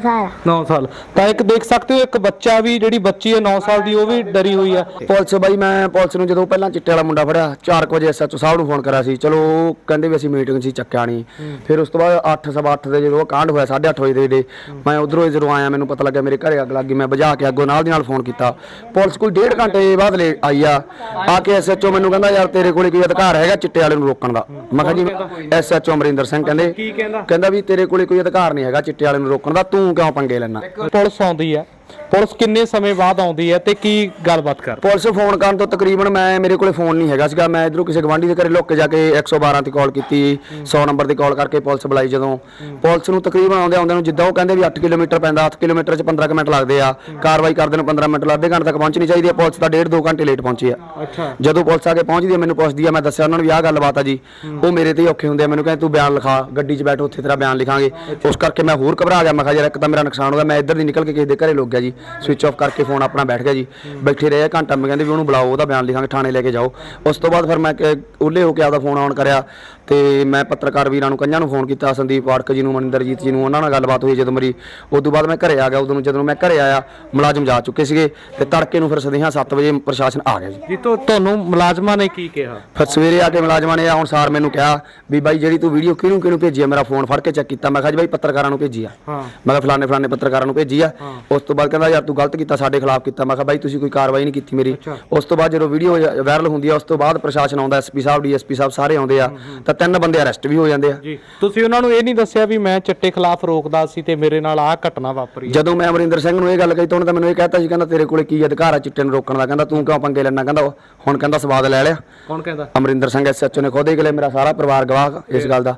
ਸਾਲ। 9 ਸਾਲ। ਤਾਂ ਇੱਕ ਦੇਖ ਸਕਦੇ ਹੋ ਇੱਕ ਬੱਚਾ ਵੀ ਜਿਹੜੀ ਬੱਚੀ ਹੈ 9 ਸਾਲ ਦੀ ਉਹ ਵੀ ਡਰੀ ਹੋਈ ਆ। ਪੁਲਿਸ ਬਾਈ ਮੈਂ ਪੁਲਿਸ ਨੂੰ ਜਦੋਂ ਪਹਿਲਾਂ ਚਿੱਟੇ ਵਾਲਾ ਮੁੰਡਾ ਫੜਿਆ 4 ਵਜੇ ਐਸਐਚਓ ਸਾਹਿਬ ਨੂੰ ਫੋਨ ਕਰਿਆ ਸੀ ਚਲੋ ਉਹ ਕਹਿੰਦੇ ਵੀ ਅਸੀਂ ਮੀਟਿੰਗ ਹੀ ਚੱਕਿਆ ਨਹੀਂ ਫਿਰ ਉਸ ਤੋਂ ਬਾਅਦ 8 ਸਵਾ 8 ਦੇ ਜਦੋਂ ਕਾਂਡ ਹੋਇਆ 8:30 ਵਜੇ ਦੇ ਡੇ ਮੈਂ ਉਧਰੋਂ ਜਦੋਂ ਆਇਆ ਮੈਨੂੰ ਪਤਾ ਲੱਗਿਆ ਮੇਰੇ ਘਰੇ ਅੱਗ ਲੱਗ ਗਈ ਮੈਂ ਬੁਝਾ ਕੇ ਅੱਗੋਂ ਨਾਲ ਦੀ ਨਾਲ ਫੋਨ ਕੀਤਾ। ਪੁਲਿਸ ਕੋਈ ਡੇਢ ਘੰਟੇ ਬਾਅਦ ਲੈ ਆਈ ਆ। ਆ ਕੇ ਐਸਐਚਓ ਮੈਨੂੰ ਕਹਿੰਦਾ ਯਾਰ ਤੇਰੇ ਕੋਲੇ ਕੋਈ ਅਧਿਕਾਰ ਹੈਗਾ ਚਿੱਟੇ ਵਾਲੇ ਨੂੰ ਰੋਕਣ ਦਾ? ਮੈਂ ਕਿਹਾ ਜੀ ਐਸਐਚਓ ਅਮਰਿੰਦਰ ਸਿੰਘ ਕਹਿੰਦੇ ਕੀ ਕਹਿੰਦਾ? ਕਹਿੰਦਾ ਵੀ ਤੇਰੇ ਕੋਲੇ ਕੋਈ ਅਧਿਕਾਰ ਨਹੀਂ ਹੈਗਾ ਚਿੱਟੇ ਵਾਲੇ ਨੂੰ ਰੋਕਣ ਦਾ ਤੂੰ ਕਿਉਂ ਪੰਗੇ ਲੈਣਾ ਪੁਲਿਸ ਆਉਂਦੀ ਹੈ ਪੁਲਿਸ ਕਿੰਨੇ ਸਮੇਂ ਬਾਅਦ ਆਉਂਦੀ ਹੈ ਤੇ ਕੀ ਗੱਲਬਾਤ ਕਰ ਪੁਲਿਸ ਫੋਨ ਕਰਨ ਤੋਂ ਤਕਰੀਬਨ ਮੈਂ ਮੇਰੇ ਕੋਲੇ ਫੋਨ ਨਹੀਂ ਹੈਗਾ ਸੀਗਾ। ਮੈਂ ਇਧਰੋਂ ਕਿਸੇ ਗਵਾਂਢੀ ਦੇ ਘਰੇ ਲੁੱਕ ਕੇ ਜਾ ਕੇ 112 ਤੇ ਕਾਲ ਕੀਤੀ 100 ਨੰਬਰ ਤੇ ਕਾਲ ਕਰਕੇ ਪੁਲਿਸ ਬੁਲਾਈ ਜਦੋਂ। ਪੁਲਿਸ ਨੂੰ ਤਕਰੀਬਨ ਆਉਂਦੇ ਆਉਂਦੇ ਨੂੰ ਜਿੱਦਾਂ ਉਹ ਕਹਿੰਦੇ ਵੀ 8 ਕਿਲੋਮੀਟਰ ਪੈਂਦਾ 8 ਕਿਲੋਮੀਟਰ ਚ 15 ਕੁ ਮਿੰਟ ਲੱਗਦੇ ਆ। ਕਾਰਵਾਈ ਕਰਦੇ ਨੂੰ 15 ਮਿੰਟ ਲੱਗਦੇ ਘੰਟੇ ਤੱਕ ਪਹੁੰਚਣੀ ਚਾਹੀਦੀ ਆ ਪੁਲਿਸ ਤਾਂ ਡੇਢ 2 ਘੰਟੇ ਲੇਟ ਪਹੁੰਚੀ ਆ। ਅੱਛਾ। ਜਦੋਂ ਪੁਲਿਸ ਆ ਕੇ ਪਹੁੰਚਦੀ ਆ ਮੈਨੂੰ ਪੁੱਛਦੀ ਆ ਮੈਂ ਦੱਸਿਆ ਉਹਨਾਂ ਨੂੰ ਵੀ ਆਹ ਗੱਲਬਾਤ ਆ ਜੀ। ਉਹ ਮੇਰੇ ਤੇ ਹੀ ਔਖੇ ਹੁੰਦੇ ਆ। ਮੈਨੂੰ ਕਹਿੰਦੇ ਤੂੰ ਬਿਆਨ ਲਿਖਾ ਗੱਡੀ 'ਚ ਬੈਠ ਉੱਥੇ ਤੇਰਾ ਬਿਆਨ ਲਿਖਾਂਗੇ। ਉਸ ਕਰਕੇ ਮੈਂ ਹੋਰ ਘਬਰਾ ਗਿਆ। ਮੈਂ ਕਿਹਾ ਯਾਰ ਇੱਕ ਤਾਂ ਮੇਰਾ ਨੁਕਸਾਨ ਹੋ ਗਿਆ। ਮੈਂ ਇੱਧਰ ਦੀ ਨਿਕਲ ਕੇ ਕਿਸੇ ਦੇ ਘਰੇ ਲੁੱਕ ਗਿਆ ਜੀ। ਸਵਿਚ ਆਫ ਕਰਕੇ ਫੋਨ ਆਪਣਾ ਬੈਠ ਗਿਆ ਜੀ। ਬੈਠੇ ਰਹੇ ਘੰਟਾ, ਮੈਂ ਕਹਿੰਦੇ ਵੀ ਉਹਨੂੰ ਬੁਲਾਓ, ਉਹਦਾ ਬਿਆਨ ਲਿਖਾਂਗੇ, ਥਾਣੇ ਲੈ ਕੇ ਜਾਓ। ਉਸ ਤੋਂ ਬਾਅਦ ਫਿਰ ਮੈਂ ਕਿ- ਉਹਲੇ ਹੋ ਕੇ ਆਪਦਾ ਫੋਨ ਆਨ ਕਰਿਆ। ਤੇ ਮੈਂ ਪੱਤਰਕਾਰ ਵੀਰਾਂ ਨੂੰ ਕੰਨਾਂ ਨੂੰ ਫੋਨ ਕੀਤਾ ਸੰਦੀਪ ਵਾੜਕ ਜੀ ਨੂੰ ਮਨਿੰਦਰਜੀਤ ਜੀ ਨੂੰ ਉਹਨਾਂ ਨਾਲ ਗੱਲਬਾਤ ਹੋਈ ਜਦੋਂ ਮੇਰੀ ਉਸ ਤੋਂ ਬਾਅਦ ਮੈਂ ਘਰੇ ਆ ਗਿਆ ਉਦੋਂ ਜਦੋਂ ਮੈਂ ਘਰੇ ਆਇਆ ਮੁਲਾਜ਼ਮ ਜਾ ਚੁੱਕੇ ਸੀਗੇ ਤੇ ਤੜਕੇ ਨੂੰ ਫਿਰ ਸਦੇਹਾਂ 7 ਵਜੇ ਪ੍ਰਸ਼ਾਸਨ ਆ ਗਿਆ ਜੀ। ਜੀ ਤੋਂ ਤੁਹਾਨੂੰ ਮੁਲਾਜ਼ਮਾਂ ਨੇ ਕੀ ਕਿਹਾ? ਫਿਰ ਸਵੇਰੇ ਆ ਕੇ ਮੁਲਾਜ਼ਮਾਂ ਨੇ ਹੁਣ ਸਾਰ ਮੈਨੂੰ ਕਿਹਾ ਵੀ ਬਾਈ ਜਿਹੜੀ ਤੂੰ ਵੀਡੀਓ ਕਿਹਨੂੰ ਕਿਹਨੂੰ ਭੇਜੀ ਆ ਮੇਰਾ ਫੋਨ ਫੜ ਕੇ ਚੈੱਕ ਕੀਤਾ ਮੈਂ ਕਿਹਾ ਜੀ ਬਾਈ ਪੱਤਰਕਾਰਾਂ ਨੂੰ ਭੇਜੀ ਆ। ਹਾਂ। ਮੈਂ ਕਿਹਾ ਫਲਾਣੇ ਫਲਾਣੇ ਪੱਤਰਕਾਰਾਂ ਨੂੰ ਭੇਜੀ ਆ। ਉਸ ਤੋਂ ਬਾਅਦ ਕਹਿੰਦਾ ਯਾਰ ਤੂੰ ਗਲਤ ਕੀਤਾ ਸਾਡੇ ਖਿਲਾਫ ਕੀਤਾ। ਮੈਂ ਕਿਹਾ ਬਾਈ ਤੁਸੀਂ ਕੋਈ ਕਾਰਵਾਈ ਨਹੀਂ ਕੀਤੀ ਮੇਰੀ। ਉਸ ਤੋਂ ਬਾਅਦ ਜਦੋਂ ਵੀਡੀਓ ਵਾਇਰਲ ਹੁੰਦੀ ਆ ਉਸ ਤੋਂ ਬਾਅਦ ਪ੍ਰਸ਼ਾਸਨ ਆਉਂਦਾ ਐਸਪੀ ਸਾਹਿਬ ਡੀਐਸਪੀ ਸਾਹਿਬ ਸਾਰੇ ਆਉਂਦੇ ਆ। ਤਾਂ ਤਿੰਨ ਬੰਦੇ ਅਰੈਸਟ ਵੀ ਹੋ ਜਾਂਦੇ ਆ। ਜੀ ਤੁਸੀਂ ਉਹਨਾਂ ਨੂੰ ਇਹ ਨਹੀਂ ਦੱਸਿਆ ਵੀ ਮੈਂ ਚਿੱਟੇ ਖਿਲਾਫ ਰੋਕਦਾ ਸੀ ਤੇ ਮੇਰੇ ਨਾਲ ਆਹ ਘਟਨਾ ਵਾਪਰੀ ਹੈ। ਜਦੋਂ ਮੈਂ ਅਮਰਿੰਦਰ ਸਿੰਘ ਨੂੰ ਇਹ ਗੱਲ ਕਹੀ ਤਾਂ ਉਹਨੇ ਤਾਂ ਮੈਨੂੰ ਇਹ ਕਹਿਤਾ ਸੀ ਕਹਿੰਦਾ ਤੇਰੇ ਕੋਲੇ ਕੀ ਅਧਿਕਾਰ ਆ ਚਿੱਟੇ ਨੂੰ ਰੋਕਣ ਦਾ? ਕਹਿੰਦਾ ਤੂੰ ਕਿਉਂ ਪੰਗੇ ਲੈਣਾ ਕਹਿੰਦਾ ਹੁਣ ਕਹਿੰਦਾ ਸਵਾਦ ਲੈ ਲਿਆ। ਕੌਣ ਕਹਿੰਦਾ? ਅਮਰਿੰਦਰ ਸਿੰਘ ਐਸਐਚਓ ਨੇ ਖੁਦ ਹੀ ਗਲੇ ਮੇਰਾ ਸਾਰਾ ਪਰਿਵਾਰ ਗਵਾਹ ਇਸ ਗੱਲ ਦਾ।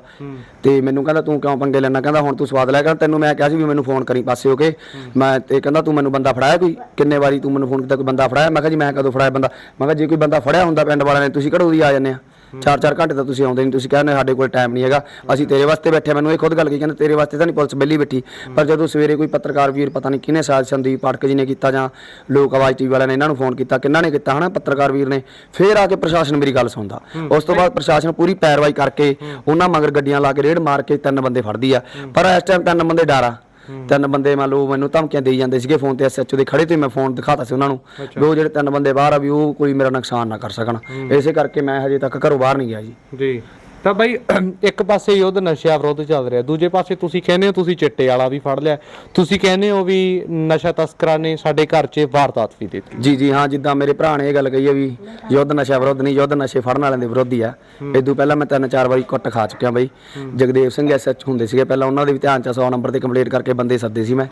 ਤੇ ਮੈਨੂੰ ਕਹਿੰਦਾ ਤੂੰ ਕਿਉਂ ਪੰਗੇ ਲੈਣਾ ਕਹਿੰਦਾ ਹੁਣ ਤੂੰ ਸਵਾਦ ਲੈ ਕਹਿੰਦਾ ਤੈਨੂੰ ਮੈਂ ਕਿਹਾ ਸੀ ਵੀ ਮੈਨੂੰ ਫੋਨ ਕਰੀ ਪਾਸੇ ਹੋ ਕੇ। ਮੈਂ ਤੇ ਕਹਿੰਦਾ ਤੂੰ ਮੈਨੂੰ ਬੰਦਾ ਫੜਾਇਆ ਕੋਈ? ਕਿੰਨੇ ਵਾਰੀ ਤੂੰ ਮੈਨੂੰ ਫੋਨ ਕੀਤਾ ਕੋਈ ਬੰਦਾ ਫੜਾਇਆ? ਮੈਂ ਕਿਹਾ ਜੀ ਮੈਂ ਕਦੋਂ ਫੜਾਇਆ ਬੰਦਾ? ਮੈਂ ਕਿਹਾ ਜੇ ਕੋਈ ਬੰਦਾ ਫੜਿਆ ਹੁੰਦਾ ਪਿੰਡ ਵਾਲਿਆਂ ਨੇ ਤੁਸੀਂ ਕਿਹੜੋ ਆ ਜਾਂਦੇ ਆ? ਚਾਰ ਚਾਰ ਘੰਟੇ ਤਾਂ ਤੁਸੀਂ ਆਉਂਦੇ ਨਹੀਂ ਤੁਸੀਂ ਕਹਿੰਦੇ ਸਾਡੇ ਕੋਲ ਟਾਈਮ ਨਹੀਂ ਹੈਗਾ। ਅਸੀਂ ਤੇਰੇ ਵਾਸਤੇ ਬੈਠੇ। ਮੈਨੂੰ ਇਹ ਖੁਦ ਗੱਲ ਕੀ ਕਹਿੰਦੇ ਤੇਰੇ ਵਾਸਤੇ ਤਾਂ ਨਹੀਂ ਪੁਲਿਸ ਬੈਲੀ ਬੈਠੀ। ਪਰ ਜਦੋਂ ਸਵੇਰੇ ਕੋਈ ਪੱਤਰਕਾਰ ਵੀਰ ਪਤਾ ਨਹੀਂ ਕਿਹਨੇ ਸਾਜ ਸੰਦੀਪ ਪਾਠਕ ਜੀ ਨੇ ਕੀਤਾ ਜਾਂ ਲੋਕ ਆਵਾਜ਼ ਟੀਵੀ ਵਾਲਿਆਂ ਨੇ ਇਹਨਾਂ ਨੂੰ ਫੋਨ ਕੀਤਾ ਕਿੰਨਾ ਨੇ ਕੀਤਾ ਹਨਾ ਪੱਤਰਕਾਰ ਵੀਰ ਨੇ ਫੇਰ ਆ ਕੇ ਪ੍ਰਸ਼ਾਸਨ ਮੇਰੀ ਗੱਲ ਸੁਣਦਾ। ਉਸ ਤੋਂ ਬਾਅਦ ਪ੍ਰਸ਼ਾਸਨ ਪੂਰੀ ਪੈਰਵਾਈ ਕਰਕੇ ਉਹਨਾਂ ਮਗਰ ਗੱਡੀਆਂ ਲਾ ਕੇ ਰੇਡ ਮਾਰ ਕੇ ਤਿੰਨ ਬੰਦੇ ਫੜਦੀ ਆ। ਪਰ ਇਸ ਟਾਈਮ ਤਿੰਨ ਬੰਦੇ ਡਾਰਾ ਤਿੰਨ ਬੰਦੇ ਮੰਨ ਲਓ ਮੈਨੂੰ ਧਮਕੀਆਂ ਦੇਈ ਜਾਂਦੇ ਸੀਗੇ ਫੋਨ ਤੇ ਐਸਐਚਓ ਦੇ ਖੜੇ ਤੇ ਮੈਂ ਫੋਨ ਦਿਖਾਤਾ ਸੀ ਉਹਨਾਂ ਨੂੰ ਵੀ ਉਹ ਜਿਹੜੇ ਤਿੰਨ ਬੰਦੇ ਬਾਹਰ ਆ ਵੀ ਉਹ ਕੋਈ ਮੇਰਾ ਨੁਕਸਾਨ ਨਾ ਕਰ ਸਕਣ। ਇਸੇ ਕਰਕੇ ਮੈਂ ਹਜੇ ਤੱਕ ਘਰੋਂ ਬਾਹਰ ਨਹੀਂ ਗਿਆ ਜੀ। ਜੀ। ਤਾਂ ਬਾਈ ਇੱਕ ਪਾਸੇ ਯੁੱਧ ਨਸ਼ਿਆਂ ਵਿਰੁੱਧ ਚੱਲ ਰਿਹਾ ਦੂਜੇ ਪਾਸੇ ਤੁਸੀਂ ਕਹਿੰਦੇ ਹੋ ਤੁਸੀਂ ਚਿੱਟੇ ਵਾਲਾ ਵੀ ਫੜ ਲਿਆ। ਤੁਸੀਂ ਕਹਿੰਦੇ ਹੋ ਵੀ ਨਸ਼ਾ ਤਸਕਰਾਂ ਨੇ ਸਾਡੇ ਘਰ 'ਚ ਵਾਰਦਾਤ ਵੀ ਦਿੱਤੀ। ਜੀ ਜੀ ਹਾਂ ਜਿੱਦਾਂ ਮੇਰੇ ਭਰਾ ਨੇ ਇਹ ਗੱਲ ਕਹੀ ਹੈ ਵੀ ਯੁੱਧ ਨਸ਼ਾ ਵਿਰੁੱਧ ਨਹੀਂ ਯੁੱਧ ਨਸ਼ੇ ਫੜਨ ਵਾਲਿਆਂ ਦੇ ਵਿਰੋਧੀ ਆ। ਇਦੋਂ ਪਹਿਲਾਂ ਮੈਂ ਤਿੰਨ ਚਾਰ ਵਾਰੀ ਕੁੱਟ ਖਾ ਚੁੱਕਿਆ ਬਈ। ਜਗਦੇਵ ਸਿੰਘ ਐਸਐਚ ਹੁੰਦੇ ਸੀਗੇ ਪਹਿਲਾਂ ਉਹਨਾਂ ਦੇ ਵੀ ਧਿਆਨ ਚ 100 ਨੰਬਰ ਤੇ ਕੰਪਲੀਟ ਕਰਕੇ ਬੰਦੇ ਸੱਦੇ ਸੀ ਮੈਂ।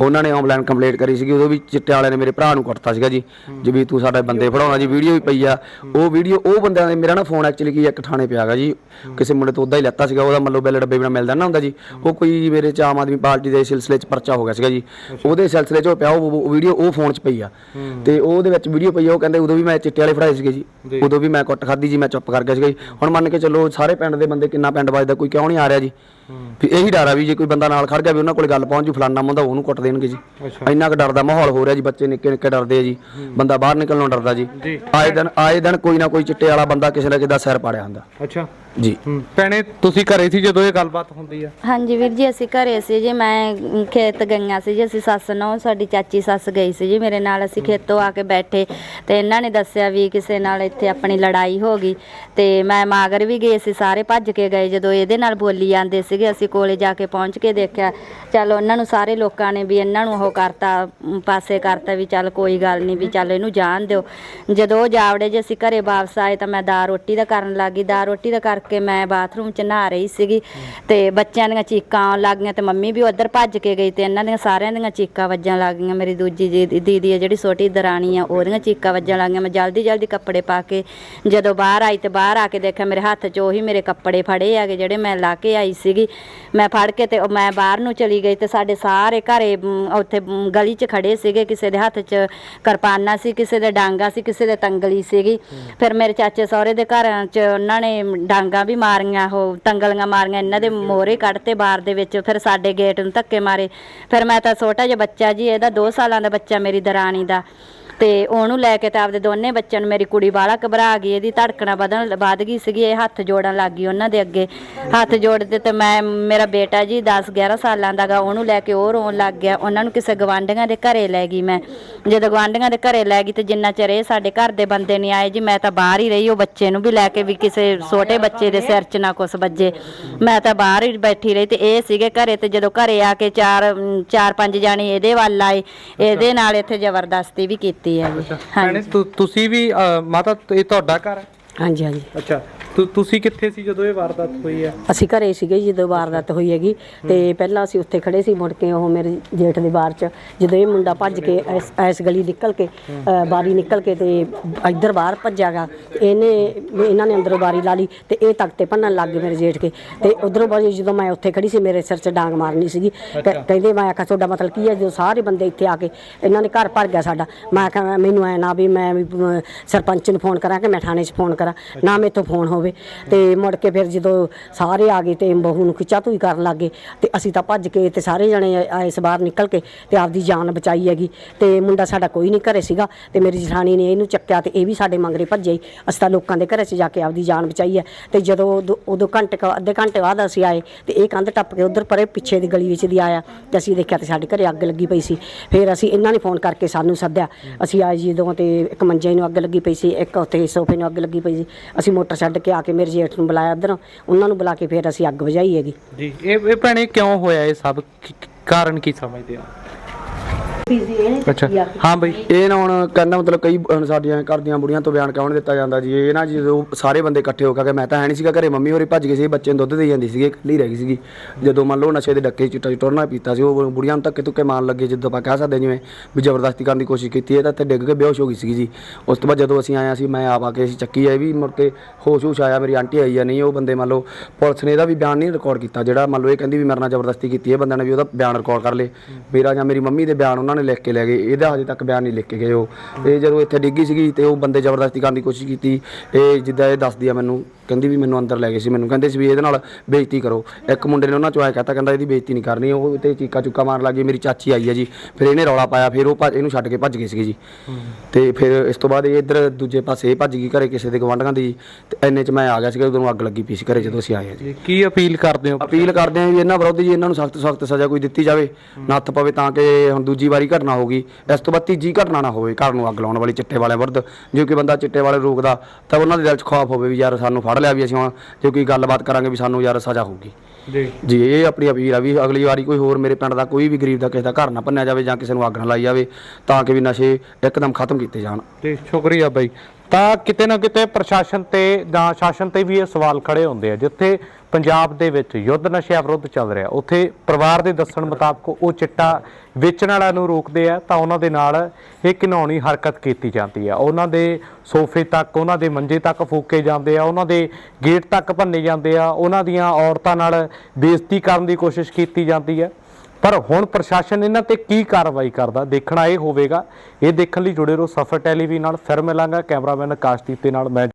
ਉਹਨਾਂ ਨੇ ਆਨਲਾਈਨ ਕੰਪਲੀਟ ਕਰੀ ਸੀਗੀ ਉਦੋਂ ਵੀ ਚਿੱਟੇ ਵਾਲਿਆਂ ਨੇ ਮੇਰੇ ਭਰਾ ਨੂੰ ਕੁੱਟਤਾ ਸੀਗਾ ਜੀ। ਜੀ ਵੀ ਤੂੰ ਸਾਡੇ ਬੰਦੇ ਫੜਾਉਣਾ ਜੀ ਵੀਡੀਓ ਵੀ ਪਈ ਆ। ਉਹ ਵੀਡੀਓ ਉਹ ਬੰਦਿਆਂ ਦੇ ਮੇਰਾ ਨਾ ਫੋਨ ਐਕਚੁਅਲੀ ਕੀ ਇੱਕ ਥਾਣੇ ਪਿਆਗਾ ਜੀ। ਕਿਸੇ ਮੁੰਡੇ ਤੋਂ ਉਦਾਂ ਹੀ ਲੈਤਾ ਸੀਗਾ ਉਹਦਾ ਮੱਲੋ ਬੈਲ ਡੱਬੇ ਬਿਨਾ ਮਿਲਦਾ ਨਾ ਹੁੰਦਾ ਜੀ। ਉਹ ਕੋਈ ਮੇਰੇ ਚ ਆਮ ਆਦਮੀ ਪਾਰਟੀ ਦੇ ਸਿਲਸਿਲੇ ਚ ਪਰਚਾ ਹੋ ਗਿਆ ਸੀਗਾ ਜੀ। ਉਹਦੇ ਸਿਲਸਿਲੇ ਚ ਉਹ ਪਿਆ ਉਹ ਵੀਡੀਓ ਉਹ ਫੋਨ ਚ ਪਈ ਆ। ਤੇ ਉਹਦੇ ਵਿੱਚ ਵੀਡੀਓ ਪਈ ਆ ਉਹ ਕਹਿੰਦੇ ਉਦੋਂ ਵੀ ਮੈਂ ਚਿੱਟੇ ਵਾਲੇ ਫੜਾਏ ਸੀਗੇ ਜੀ। ਉਦੋਂ ਵੀ ਮੈਂ ਕੁੱਟ ਖਾਧੀ ਜੀ ਮੈਂ ਚੁੱਪ ਕਰ ਗਿਆ ਸੀਗਾ ਜੀ। ਹੁਣ ਮੰਨ ਕੇ ਚੱਲੋ ਸਾਰੇ ਪਿੰਡ ਦੇ ਬੰਦੇ ਕਿੰਨਾ ਪਿੰਡ ਵੱਜਦਾ ਕੋਈ ਕਿਉਂ ਨਹੀਂ ਆ ਰਿਹਾ ਜੀ। ਵੀ ਇਹੀ ਡਰ ਆ ਵੀ ਜੇ ਕੋਈ ਬੰਦਾ ਨਾਲ ਖੜ ਗਿਆ ਵੀ ਉਹਨਾਂ ਕੋਲ ਗੱਲ ਪਹੁੰਚ ਜੂ ਫਲਾਨਾ ਮੁੰਡਾ ਉਹਨੂੰ ਕੁੱਟ ਦੇਣਗੇ ਜੀ। ਇੰਨਾ ਕੁ ਡਰ ਦਾ ਮਾਹੌਲ ਹੋ ਰਿਹਾ ਜੀ ਬੱਚੇ ਨਿੱਕੇ ਨਿੱਕੇ ਡਰਦੇ ਆ ਜੀ। ਬੰਦਾ ਬਾਹਰ ਨਿਕਲਣੋਂ ਡਰਦਾ ਜੀ। ਆਏ ਦਿਨ ਆਏ ਦਿਨ ਕੋਈ ਨਾ ਕੋਈ ਚਿੱਟੇ ਵਾਲਾ ਬੰਦਾ ਕਿਸੇ ਨਾ ਕਿਸੇ ਦਾ ਸਿਰ ਪਾੜਿਆ ਹੁੰਦਾ। ਅੱਛਾ। ਜੀ। ਭੈਣੇ ਤੁਸੀਂ ਘਰੇ ਸੀ ਜਦੋਂ ਇਹ ਗੱਲਬਾਤ ਹੁੰਦੀ ਆ? ਹਾਂਜੀ ਵੀਰ ਜੀ ਅਸੀਂ ਘਰੇ ਸੀ ਜੀ ਮੈਂ ਖੇਤ ਗਈਆਂ ਸੀ ਜੀ ਅਸੀਂ ਸੱਸ ਨੂੰ ਸਾਡੀ ਚਾਚੀ ਸੱਸ ਗਈ ਸੀ ਜੀ ਮੇਰੇ ਨਾਲ ਅਸੀਂ ਖੇਤੋਂ ਆ ਕੇ ਬੈਠੇ ਤੇ ਇਹਨਾਂ ਨੇ ਦੱਸਿਆ ਵੀ ਕਿਸੇ ਨਾਲ ਇੱਥੇ ਆਪਣੀ ਲੜਾਈ ਹੋ ਗਈ ਤੇ ਮੈਂ ਮਾਗਰ ਵੀ ਗਏ ਸੀ ਸਾਰੇ ਭੱਜ ਕੇ ਗਏ ਜਦੋਂ ਇਹਦੇ ਨਾਲ ਬੋਲੀ ਜਾਂਦੇ ਸੀਗੇ, ਅਸੀਂ ਕੋਲੇ ਜਾ ਕੇ ਪਹੁੰਚ ਕੇ ਦੇਖਿਆ। ਚੱਲ ਉਹਨਾਂ ਨੂੰ ਸਾਰੇ ਲੋਕਾਂ ਨੇ ਵੀ ਇਹਨਾਂ ਨੂੰ ਉਹ ਕਰਤਾ ਪਾਸੇ ਕਰਤਾ ਵੀ ਚੱਲ ਕੋਈ ਗੱਲ ਨਹੀਂ ਵੀ ਚੱਲ ਇਹਨੂੰ ਜਾਣ ਦਿਓ। ਜਦੋਂ ਉਹ ਜਾਵੜੇ ਜੇ ਅਸੀਂ ਘਰੇ ਵਾਪਸ ਆਏ ਤਾਂ ਮੈਂ ਦਾਲ ਰੋਟੀ ਦਾ ਕਰਨ ਲੱਗੀ। ਦਾਲ ਰੋਟੀ ਦਾ ਕਰਕੇ ਮੈਂ ਬਾਥਰੂਮ 'ਚ ਨਹਾ ਰਹੀ ਸੀਗੀ ਤੇ ਬੱਚਿਆਂ ਦੀਆਂ ਚੀਕਾਂ ਆਉਣ ਲੱਗ ਗਈਆਂ ਤੇ ਮੰਮੀ ਵੀ ਉਧਰ ਭੱਜ ਕੇ ਗਈ ਤੇ ਇਹਨਾਂ ਦੀਆਂ ਸਾਰਿਆਂ ਦੀਆਂ ਚੀਕਾਂ ਵੱਜਣ ਲੱਗ ਗਈਆਂ ਮੇਰੀ ਦੂਜੀ ਜੀ- ਦੀਦੀ ਹੈ ਜਿਹੜੀ ਛੋਟੀ ਦਰਾਣੀ ਆ, ਉਹਦੀਆਂ ਚੀਕਾਂ ਵੱਜਣ ਲੱਗ ਗਈਆਂ ਮੈਂ ਜਲਦੀ ਜਲਦੀ ਕੱਪੜੇ ਪਾ ਕੇ ਜਦੋਂ ਬਾਹਰ ਆਈ ਤੇ ਬਾਹਰ ਆ ਕੇ ਦੇਖਿਆ ਮੇਰੇ ਹੱਥ 'ਚ ਉਹੀ ਮੇਰੇ ਕੱਪੜੇ ਫੜੇ ਆਗੇ ਜਿਹੜੇ ਮੈਂ ਲਾ ਕੇ ਆਈ ਸੀਗੀ। ਸੀਗੀ। ਮੈਂ ਫੜ ਕੇ ਤੇ ਮੈਂ ਬਾਹਰ ਨੂੰ ਚਲੀ ਗਈ ਤੇ ਸਾਡੇ ਸਾਰੇ ਘਰੇ ਉੱਥੇ ਗਲੀ 'ਚ ਖੜੇ ਸੀਗੇ। ਕਿਸੇ ਦੇ ਹੱਥ 'ਚ ਕਿਰਪਾਨਾਂ ਸੀ, ਕਿਸੇ ਦੇ ਡਾਂਗਾ ਸੀ, ਕਿਸੇ ਦੇ ਤੰਗਲੀ ਸੀਗੀ। ਫਿਰ ਮੇਰੇ ਚਾਚੇ ਸਹੁਰੇ ਦੇ ਘਰਾਂ 'ਚ ਉਹਨਾਂ ਨੇ ਡਾਂਗਾ ਵੀ ਮਾਰੀਆਂ, ਉਹ ਤੰਗਲੀਆਂ ਮਾਰੀਆਂ, ਇਹਨਾਂ ਦੇ ਮੋਹਰੇ ਕੱਢਤੇ ਬਾਹਰ ਦੇ ਵਿੱਚ ਫਿਰ ਸਾਡੇ ਗੇਟ ਨੂੰ ਧੱਕੇ ਮਾਰੇ। ਫਿਰ ਮੈਂ ਤਾਂ ਛੋਟਾ ਜਿਹਾ ਬੱਚਾ ਜੀ, ਇਹਦਾ 2 ਸਾਲਾਂ ਦਾ ਬੱਚਾ ਮੇਰੀ ਦਰਾਣੀ ਦਾ। ਤੇ ਉਹਨੂੰ ਲੈ ਕੇ ਤਾਂ ਆਪਦੇ ਦੋਨੇ ਬੱਚਿਆਂ ਨੂੰ ਮੇਰੀ ਕੁੜੀ ਬਾਲਾ ਘਬਰਾ ਗਈ, ਇਹਦੀ ਧੜਕਣਾ ਵਧਣ ਵੱਧ ਗਈ ਸੀਗੀ, ਇਹ ਹੱਥ ਜੋੜਨ ਲੱਗ ਗਈ ਉਹਨਾਂ ਦੇ ਅੱਗੇ। ਹੱਥ ਜੋੜਦੇ ਤੇ ਮੈਂ, ਮੇਰਾ ਬੇਟਾ ਜੀ 10 11 ਸਾਲਾਂ ਦਾ ਗਾ, ਉਹਨੂੰ ਲੈ ਕੇ ਉਹ ਰੋਣ ਲੱਗ ਗਿਆ। ਉਹਨਾਂ ਨੂੰ ਕਿਸੇ ਗਵਾਂਢੀਆਂ ਦੇ ਘਰੇ ਲੈ ਗਈ ਮੈਂ। ਜਦੋਂ ਗਵਾਂਢੀਆਂ ਦੇ ਘਰੇ ਲੈ ਗਈ ਤੇ ਜਿੰਨਾ ਚਿਰ ਇਹ ਸਾਡੇ ਘਰ ਦੇ ਬੰਦੇ ਨਹੀਂ ਆਏ ਜੀ, ਮੈਂ ਤਾਂ ਬਾਹਰ ਹੀ ਰਹੀ, ਉਹ ਬੱਚੇ ਨੂੰ ਵੀ ਲੈ ਕੇ ਵੀ ਕਿਸੇ ਛੋਟੇ ਬੱਚੇ ਦੇ ਸਿਰ 'ਚ ਨਾ ਕੁਛ ਵੱਜੇ। ਮੈਂ ਤਾਂ ਬਾਹਰ ਹੀ ਬੈਠੀ ਰਹੀ ਤੇ ਇਹ ਸੀਗੇ ਘਰੇ ਤੇ ਜਦੋਂ ਘਰੇ ਆ ਕੇ ਚਾਰ ਚਾਰ, ਪੰਜ ਜਾਣੇ ਇਹਦੇ ਵੱਲ ਆਏ। ਇਹਦੇ ਨਾਲ ਇੱਥੇ ਜ਼ਬਰਦਸਤੀ ਵੀ ਕੀਤੀ। ਹੈ ਜੀ। ਹਾਂਜੀ। ਤੁਸੀਂ ਵੀ ਅ, ਮਾਤਾ ਇਹ ਤੁਹਾਡਾ ਘਰ ਹੈ? ਹਾਂਜੀ ਹਾਂਜੀ। ਅੱਛਾ ਤੁ- ਤੁਸੀਂ ਕਿੱਥੇ ਸੀ ਜਦੋਂ ਇਹ ਵਾਰਦਾਤ ਹੋਈ ਹੈ ਅਸੀਂ ਘਰੇ ਸੀਗੇ ਜੀ ਜਦੋਂ ਵਾਰਦਾਤ ਹੋਈ ਹੈਗੀ। ਤੇ ਪਹਿਲਾਂ ਅਸੀਂ ਉੱਥੇ ਖੜੇ ਸੀ ਮੁੜ ਕੇ ਉਹ ਮੇਰੇ ਜੇਠ ਦੇ ਬਾਰ ਚ ਜਦੋਂ ਇਹ ਮੁੰਡਾ ਭੱਜ ਕੇ ਇਸ ਇਸ ਗਲੀ ਨਿਕਲ ਕੇ ਅ, ਬਾਰੀ ਨਿਕਲ ਕੇ ਤੇ ਇੱਧਰ ਬਾਹਰ ਭੱਜਾਗਾ ਇਹਨੇ ਇਹਨਾਂ ਨੇ ਅੰਦਰੋਂ ਬਾਰੀ ਲਾ ਲਈ ਤੇ ਇਹ ਤਖਤੇ ਭੰਨਣ ਲੱਗ ਗਏ ਮੇਰੇ ਜੇਠ ਕੇ। ਤੇ ਉਧਰੋਂ ਬਾਅਦ ਜਦੋਂ ਮੈਂ ਉੱਥੇ ਖੜੀ ਸੀ ਮੇਰੇ ਸਿਰ 'ਚ ਡਾਂਗ ਮਾਰਨੀ ਸੀਗੀ। ਕ- ਕਹਿੰਦੇ ਮੈਂ ਆਖਿਆ ਤੁਹਾਡਾ ਮਤਲਬ ਕੀ ਹੈ? ਜਦੋਂ ਸਾਰੇ ਬੰਦੇ ਇੱਥੇ ਆ ਕੇ ਇਹਨਾਂ ਨੇ ਘਰ ਭਰ ਗਿਆ ਸਾਡਾ। ਮੈਂ ਆਖਿਆ ਮੈਨੂੰ ਐ ਨਾ ਵੀ ਮੈਂ ਵੀ ਸਰਪੰਚ ਨੂੰ ਫੋਨ ਕਰਾਂ ਕਿ ਮੈਂ ਥਾਣੇ 'ਚ ਫੋਨ ਕਰਾਂ, ਨਾ ਮੇਰੇ ਤੋਂ ਫੋਨ ਹੋਵੇ। ਤੇ ਮੁੜ ਕੇ ਫਿਰ ਜਦੋਂ ਸਾਰੇ ਆ ਗਏ ਤੇ ਬਹੂ ਨੂੰ ਖਿੱਚਾ ਧੂਈ ਕਰਨ ਲੱਗੇ ਤੇ ਅਸੀਂ ਤਾਂ ਭੱਜ ਕੇ ਤੇ ਸਾਰੇ ਜਣੇ ਆਏ ਇਸ ਬਾਹਰ ਨਿਕਲ ਕੇ, ਤੇ ਆਪਦੀ ਜਾਨ ਬਚਾਈ ਹੈਗੀ। ਤੇ ਮੁੰਡਾ ਸਾਡਾ ਕੋਈ ਨਹੀਂ ਘਰੇ ਸੀਗਾ, ਤੇ ਮੇਰੀ ਜਠਾਣੀ ਨੇ ਇਹਨੂੰ ਚੱਕਿਆ ਤੇ ਇਹ ਵੀ ਸਾਡੇ ਮੰਗਰੇ ਭੱਜੇ। ਅਸੀਂ ਤਾਂ ਲੋਕਾਂ ਦੇ ਘਰੇ 'ਚ ਜਾ ਕੇ ਆਪਦੀ ਜਾਨ ਬਚਾਈ ਹੈ। ਤੇ ਜਦੋਂ ਉਦੋਂ- ਉਦੋਂ ਘੰਟੇ ਕੁ- ਅੱਧੇ ਘੰਟੇ ਬਾਅਦ ਅਸੀਂ ਆਏ, ਤੇ ਇਹ ਕੰਧ ਟੱਪ ਕੇ ਉਧਰ ਪਰੇ ਪਿੱਛੇ ਦੀ ਗਲੀ ਵਿੱਚ ਦੀ ਆਇਆ, ਤੇ ਅਸੀਂ ਦੇਖਿਆ ਤੇ ਸਾਡੇ ਘਰੇ ਅੱਗ ਲੱਗੀ ਪਈ ਸੀ। ਫਿਰ ਅਸੀਂ ਇਹਨਾਂ ਨੇ ਫੋਨ ਕਰਕੇ ਸਾਨੂੰ ਸੱਦਿਆ। ਅਸੀਂ ਆਏ ਜਦੋਂ ਤੇ, ਇੱਕ ਮੰਜੇ ਨੂੰ ਅੱਗ ਲੱਗੀ ਪਈ ਸੀ, ਇੱਕ ਉੱਥੇ ਸੋਫੇ ਨੂੰ ਅੱਗ ਲੱਗੀ ਪਈ ਸੀ ਅਸੀਂ ਮੋਟਰ ਛੱਡ ਕੇ ਆ ਕੇ ਮੇਰੇ ਜੇਠ ਨੂੰ ਬੁਲਾਇਆ ਉਧਰੋਂ। ਉਹਨਾਂ ਨੂੰ ਬੁਲਾ ਕੇ ਫਿਰ ਅਸੀਂ ਅੱਗ ਬੁਝਾਈ ਹੈਗੀ। ਜੀ, ਇਹ ਇਹ ਭੈਣੇ ਕਿਉਂ ਹੋਇਆ ਇਹ ਸਭ? ਕੀ- ਕਾਰਨ ਕੀ ਸਮਝਦੇ ਆ ਅੱਛਾ। ਹਾਂ ਬਈ ਇਹ ਨਾ ਹੁਣ ਕਹਿੰਦਾ ਮਤਲਬ ਕਈ ਹੁਣ ਸਾਡੀਆਂ ਘਰ ਦੀਆਂ ਬੁੜੀਆਂ ਤੋਂ ਬਿਆਨ ਕਿਉਂ ਨੀ ਦਿੱਤਾ ਜਾਂਦਾ ਜੀ। ਇਹ ਨਾ ਜਦੋਂ ਸਾਰੇ ਬੰਦੇ ਇਕੱਠੇ ਹੋ ਕੇ ਮੈਂ ਤਾਂ ਹੈ ਨਹੀਂ ਸੀਗਾ ਘਰੇ ਮੰਮੀ ਹੋਰੀ ਭੱਜ ਗਏ ਸੀ ਬੱਚੇ ਨੂੰ ਦੁੱਧ ਦੇ ਜਾਂਦੀ ਸੀਗੀ ਇਕੱਲੀ ਰਹਿ ਗਈ ਸੀਗੀ। ਜਦੋਂ ਮੰਨ ਲਓ ਨਸ਼ੇ ਦੇ ਡੱਕੇ 'ਚ ਚਿੱਟਾ ਚਟੋਰਨਾ ਪੀਤਾ ਸੀ ਉਹ ਬੁੜੀਆਂ ਨੂੰ ਧੱਕੇ ਧੁੱਕੇ ਮਾਰਨ ਲੱਗੇ ਜਦੋਂ ਆਪਾਂ ਕਹਿ ਸਕਦੇ ਜਿਵੇਂ ਵੀ ਜ਼ਬਰਦਸਤੀ ਕਰਨ ਦੀ ਕੋਸ਼ਿਸ਼ ਕੀਤੀ ਇਹ ਤਾਂ ਇੱਥੇ ਡਿੱਗ ਕੇ ਬੇਹੋਸ਼ ਹੋ ਗਈ ਸੀਗੀ ਜੀ। ਉਸ ਤੋਂ ਬਾਅਦ ਜਦੋਂ ਅਸੀਂ ਆਏ ਸੀ ਮੈਂ ਆਪ ਆ ਕੇ ਅਸੀਂ ਚੱਕੀ ਆਏ ਵੀ ਮੁੜ ਕੇ ਹੋਸ਼ ਹੋਸ਼ ਆਇਆ ਮੇਰੀ ਆਂਟੀ ਆਈ ਆ ਨਹੀਂ ਉਹ ਬੰਦੇ ਮੰਨ ਲਓ ਪੁਲਿਸ ਨੇ ਇਹਦਾ ਵੀ ਬਿਆਨ ਨਹੀਂ ਰਿਕਾਰਡ ਕੀਤਾ ਜਿਹੜਾ ਮੰਨ ਲਓ ਇਹ ਕਹਿੰਦੀ ਵੀ ਮੇਰੇ ਨਾਲ ਜ਼ਬਰਦਸਤੀ ਕੀਤੀ ਹੈ ਬੰਦਿਆਂ ਨੇ ਵੀ ਉਹਦਾ ਬਿਆਨ ਰਿਕਾਰਡ ਕਰ ਲੇ ਮੇਰਾ ਜਾਂ ਮੇਰੀ ਮੰਮੀ ਦੇ ਬਿਆਨ ਉਹਨਾਂ ਨੇ ਲਿਖ ਕੇ ਲੈ ਗਏ ਇਹਦਾ ਹਜੇ ਤੱਕ ਬਿਆਨ ਨਹੀਂ ਲਿਖ ਕੇ ਗਏ ਉਹ। ਇਹ ਜਦੋਂ ਇੱਥੇ ਡਿੱਗੀ ਸੀਗੀ ਤੇ ਉਹ ਬੰਦੇ ਜ਼ਬਰਦਸਤੀ ਕਰਨ ਦੀ ਕੋਸ਼ਿਸ਼ ਕੀਤੀ। ਇਹ ਜਿੱਦਾਂ ਇਹ ਦੱਸਦੀ ਆ ਮੈਨੂੰ ਕਹਿੰਦੀ ਵੀ ਮੈਨੂੰ ਅੰਦਰ ਲੈ ਗਏ ਸੀ। ਮੈਨੂੰ ਕਹਿੰਦੇ ਸੀ ਵੀ ਇਹਦੇ ਨਾਲ ਬੇਇੱਜ਼ਤੀ ਕਰੋ। ਇੱਕ ਮੁੰਡੇ ਨੇ ਉਹਨਾਂ ਚੋਂ ਆਇਆ ਕਹਤਾ ਕਹਿੰਦਾ ਇਹਦੀ ਬੇਇੱਜ਼ਤੀ ਨਹੀਂ ਕਰਨੀ। ਉਹ ਤੇ ਚੀਕਾ ਚੁੱਕਾ ਮਾਰਨ ਲੱਗੀ ਮੇਰੀ ਚਾਚੀ ਆਈ ਆ ਜੀ। ਫਿਰ ਇਹਨੇ ਰੌਲਾ ਪਾਇਆ ਫਿਰ ਉਹ ਭੱਜ- ਇਹਨੂੰ ਛੱਡ ਕੇ ਭੱਜ ਗਏ ਸੀਗੇ ਜੀ। ਤੇ ਫਿਰ ਇਸ ਤੋਂ ਬਾਅਦ ਇਹ ਇੱਧਰ ਦੂਜੇ ਪਾਸੇ ਇਹ ਭੱਜ ਗਈ ਘਰੇ ਕਿਸੇ ਦੇ ਗਵਾਂਢੀਆਂ ਦੀ। ਤੇ ਇੰਨੇ ਚ ਮੈਂ ਆ ਗਿਆ ਸੀਗਾ ਉਦੋਂ ਅੱਗ ਲੱਗੀ ਪਈ ਸੀ ਘਰੇ ਜਦੋਂ ਅਸੀਂ ਆਏ ਜੀ। ਜੀ ਕੀ ਅਪੀਲ ਕਰਦੇ ਹੋ? ਅਪੀਲ ਕਰਦੇ ਹਾਂ ਵੀ ਇਹਨਾਂ ਵਿਰੁੱਧ ਜੀ ਇਹਨਾਂ ਨੂੰ ਸਖਤ ਸਖਤ ਸਜ਼ਾ ਕੋਈ ਦਿੱਤੀ ਜਾਵੇ। ਨੱਥ ਪਵੇ ਤਾਂ ਕਿ ਹੁਣ ਦੂਜੀ ਵਾਰੀ ਘਟਨਾ ਹੋਗੀ ਇਸ ਤੋਂ ਬਾਅਦ ਤੀਜੀ ਘਟਨਾ ਨਾ ਹੋਵੇ ਘਰ ਨੂੰ ਅੱਗ ਲਾਉਣ ਵਾਲੀ ਚਿੱਟੇ ਵਾਲੇ ਵਿਰੁੱਧ ਜੇ ਕੋਈ ਬੰਦਾ ਚਿੱਟੇ ਵਾਲੇ ਰੋਕਦਾ ਤਾਂ ਉਹਨਾਂ ਦੇ ਦਿਲ 'ਚ ਖੌਫ ਹੋਵੇ ਵੀ ਯਾਰ ਸਾਨੂੰ ਫੜ ਲਿਆ ਵੀ ਅਸੀਂ ਹੁਣ ਜੇ ਕੋਈ ਗੱਲਬਾਤ ਕਰਾਂਗੇ ਵੀ ਸਾਨੂੰ ਯਾਰ ਸਜ਼ਾ ਹੋਊਗੀ। ਜੀ। ਜੀ ਇਹ ਆਪਣੀ ਅਪੀਲ ਆ ਵੀ ਅਗਲੀ ਵਾਰੀ ਕੋਈ ਹੋਰ ਮੇਰੇ ਪਿੰਡ ਦਾ ਕੋਈ ਵੀ ਗਰੀਬ ਦਾ ਕਿਸੇ ਦਾ ਘਰ ਨਾ ਭੰਨਿਆ ਜਾਵੇ ਜਾਂ ਕਿਸੇ ਨੂੰ ਅੱਗ ਨਾ ਲਾਈ ਜਾਵੇ ਤਾਂ ਕਿ ਵੀ ਨਸ਼ੇ ਇੱਕਦਮ ਖਤਮ ਕੀਤੇ ਜਾਣ। ਜੀ ਸ਼ੁਕਰੀਆ ਬਾਈ। ਤਾਂ ਕਿਤੇ ਨਾ ਕਿਤੇ ਪ੍ਰਸ਼ਾਸਨ ਤੇ ਜਾਂ ਸ਼ਾਸਨ ਤੇ ਵੀ ਇਹ ਸਵਾਲ ਖੜੇ ਹੁੰਦੇ ਆ, ਜਿੱਥੇ ਪੰਜਾਬ ਦੇ ਵਿੱਚ ਯੁੱਧ ਨਸ਼ਿਆਂ ਵਿਰੁੱਧ ਚੱਲ ਰਿਹਾ। ਉੱਥੇ ਪਰਿਵਾਰ ਦੇ ਦੱਸਣ ਮੁਤਾਬਕ ਉਹ ਚਿੱਟਾ ਵੇਚਣ ਵਾਲਿਆਂ ਨੂੰ ਰੋਕਦੇ ਆ, ਤਾਂ ਉਹਨਾਂ ਦੇ ਨਾਲ ਇਹ ਘਿਨਾਉਣੀ ਹਰਕਤ ਕੀਤੀ ਜਾਂਦੀ ਆ। ਉਹਨਾਂ ਦੇ ਸੋਫੇ ਤੱਕ, ਉਹਨਾਂ ਦੇ ਮੰਜੇ ਤੱਕ ਫੂਕੇ ਜਾਂਦੇ ਆ, ਉਹਨਾਂ ਦੇ ਗੇਟ ਤੱਕ ਭੰਨੇ ਜਾਂਦੇ ਆ। ਉਹਨਾਂ ਦੀਆਂ ਔਰਤਾਂ ਨਾਲ ਬੇਇੱਜ਼ਤੀ ਕਰਨ ਦੀ ਕੋਸ਼ਿਸ਼ ਕੀਤੀ ਜਾਂਦੀ ਹੈ ਪਰ ਹੁਣ ਪ੍ਰਸ਼ਾਸਨ ਇਹਨਾਂ ਤੇ ਕੀ ਕਾਰਵਾਈ ਕਰਦਾ, ਦੇਖਣਾ ਇਹ ਹੋਵੇਗਾ। ਇਹ ਦੇਖਣ ਲਈ ਜੁੜੇ ਰਹੋ ਸਫਰ ਟੈਲੀਵੀ ਨਾਲ, ਫਿਰ ਮਿਲਾਂਗਾ ਕੈਮਰਾਮੈਨ ਆਕਾਸ਼ਦੀਪ ਦੇ ਨਾਲ, ਮੈਂ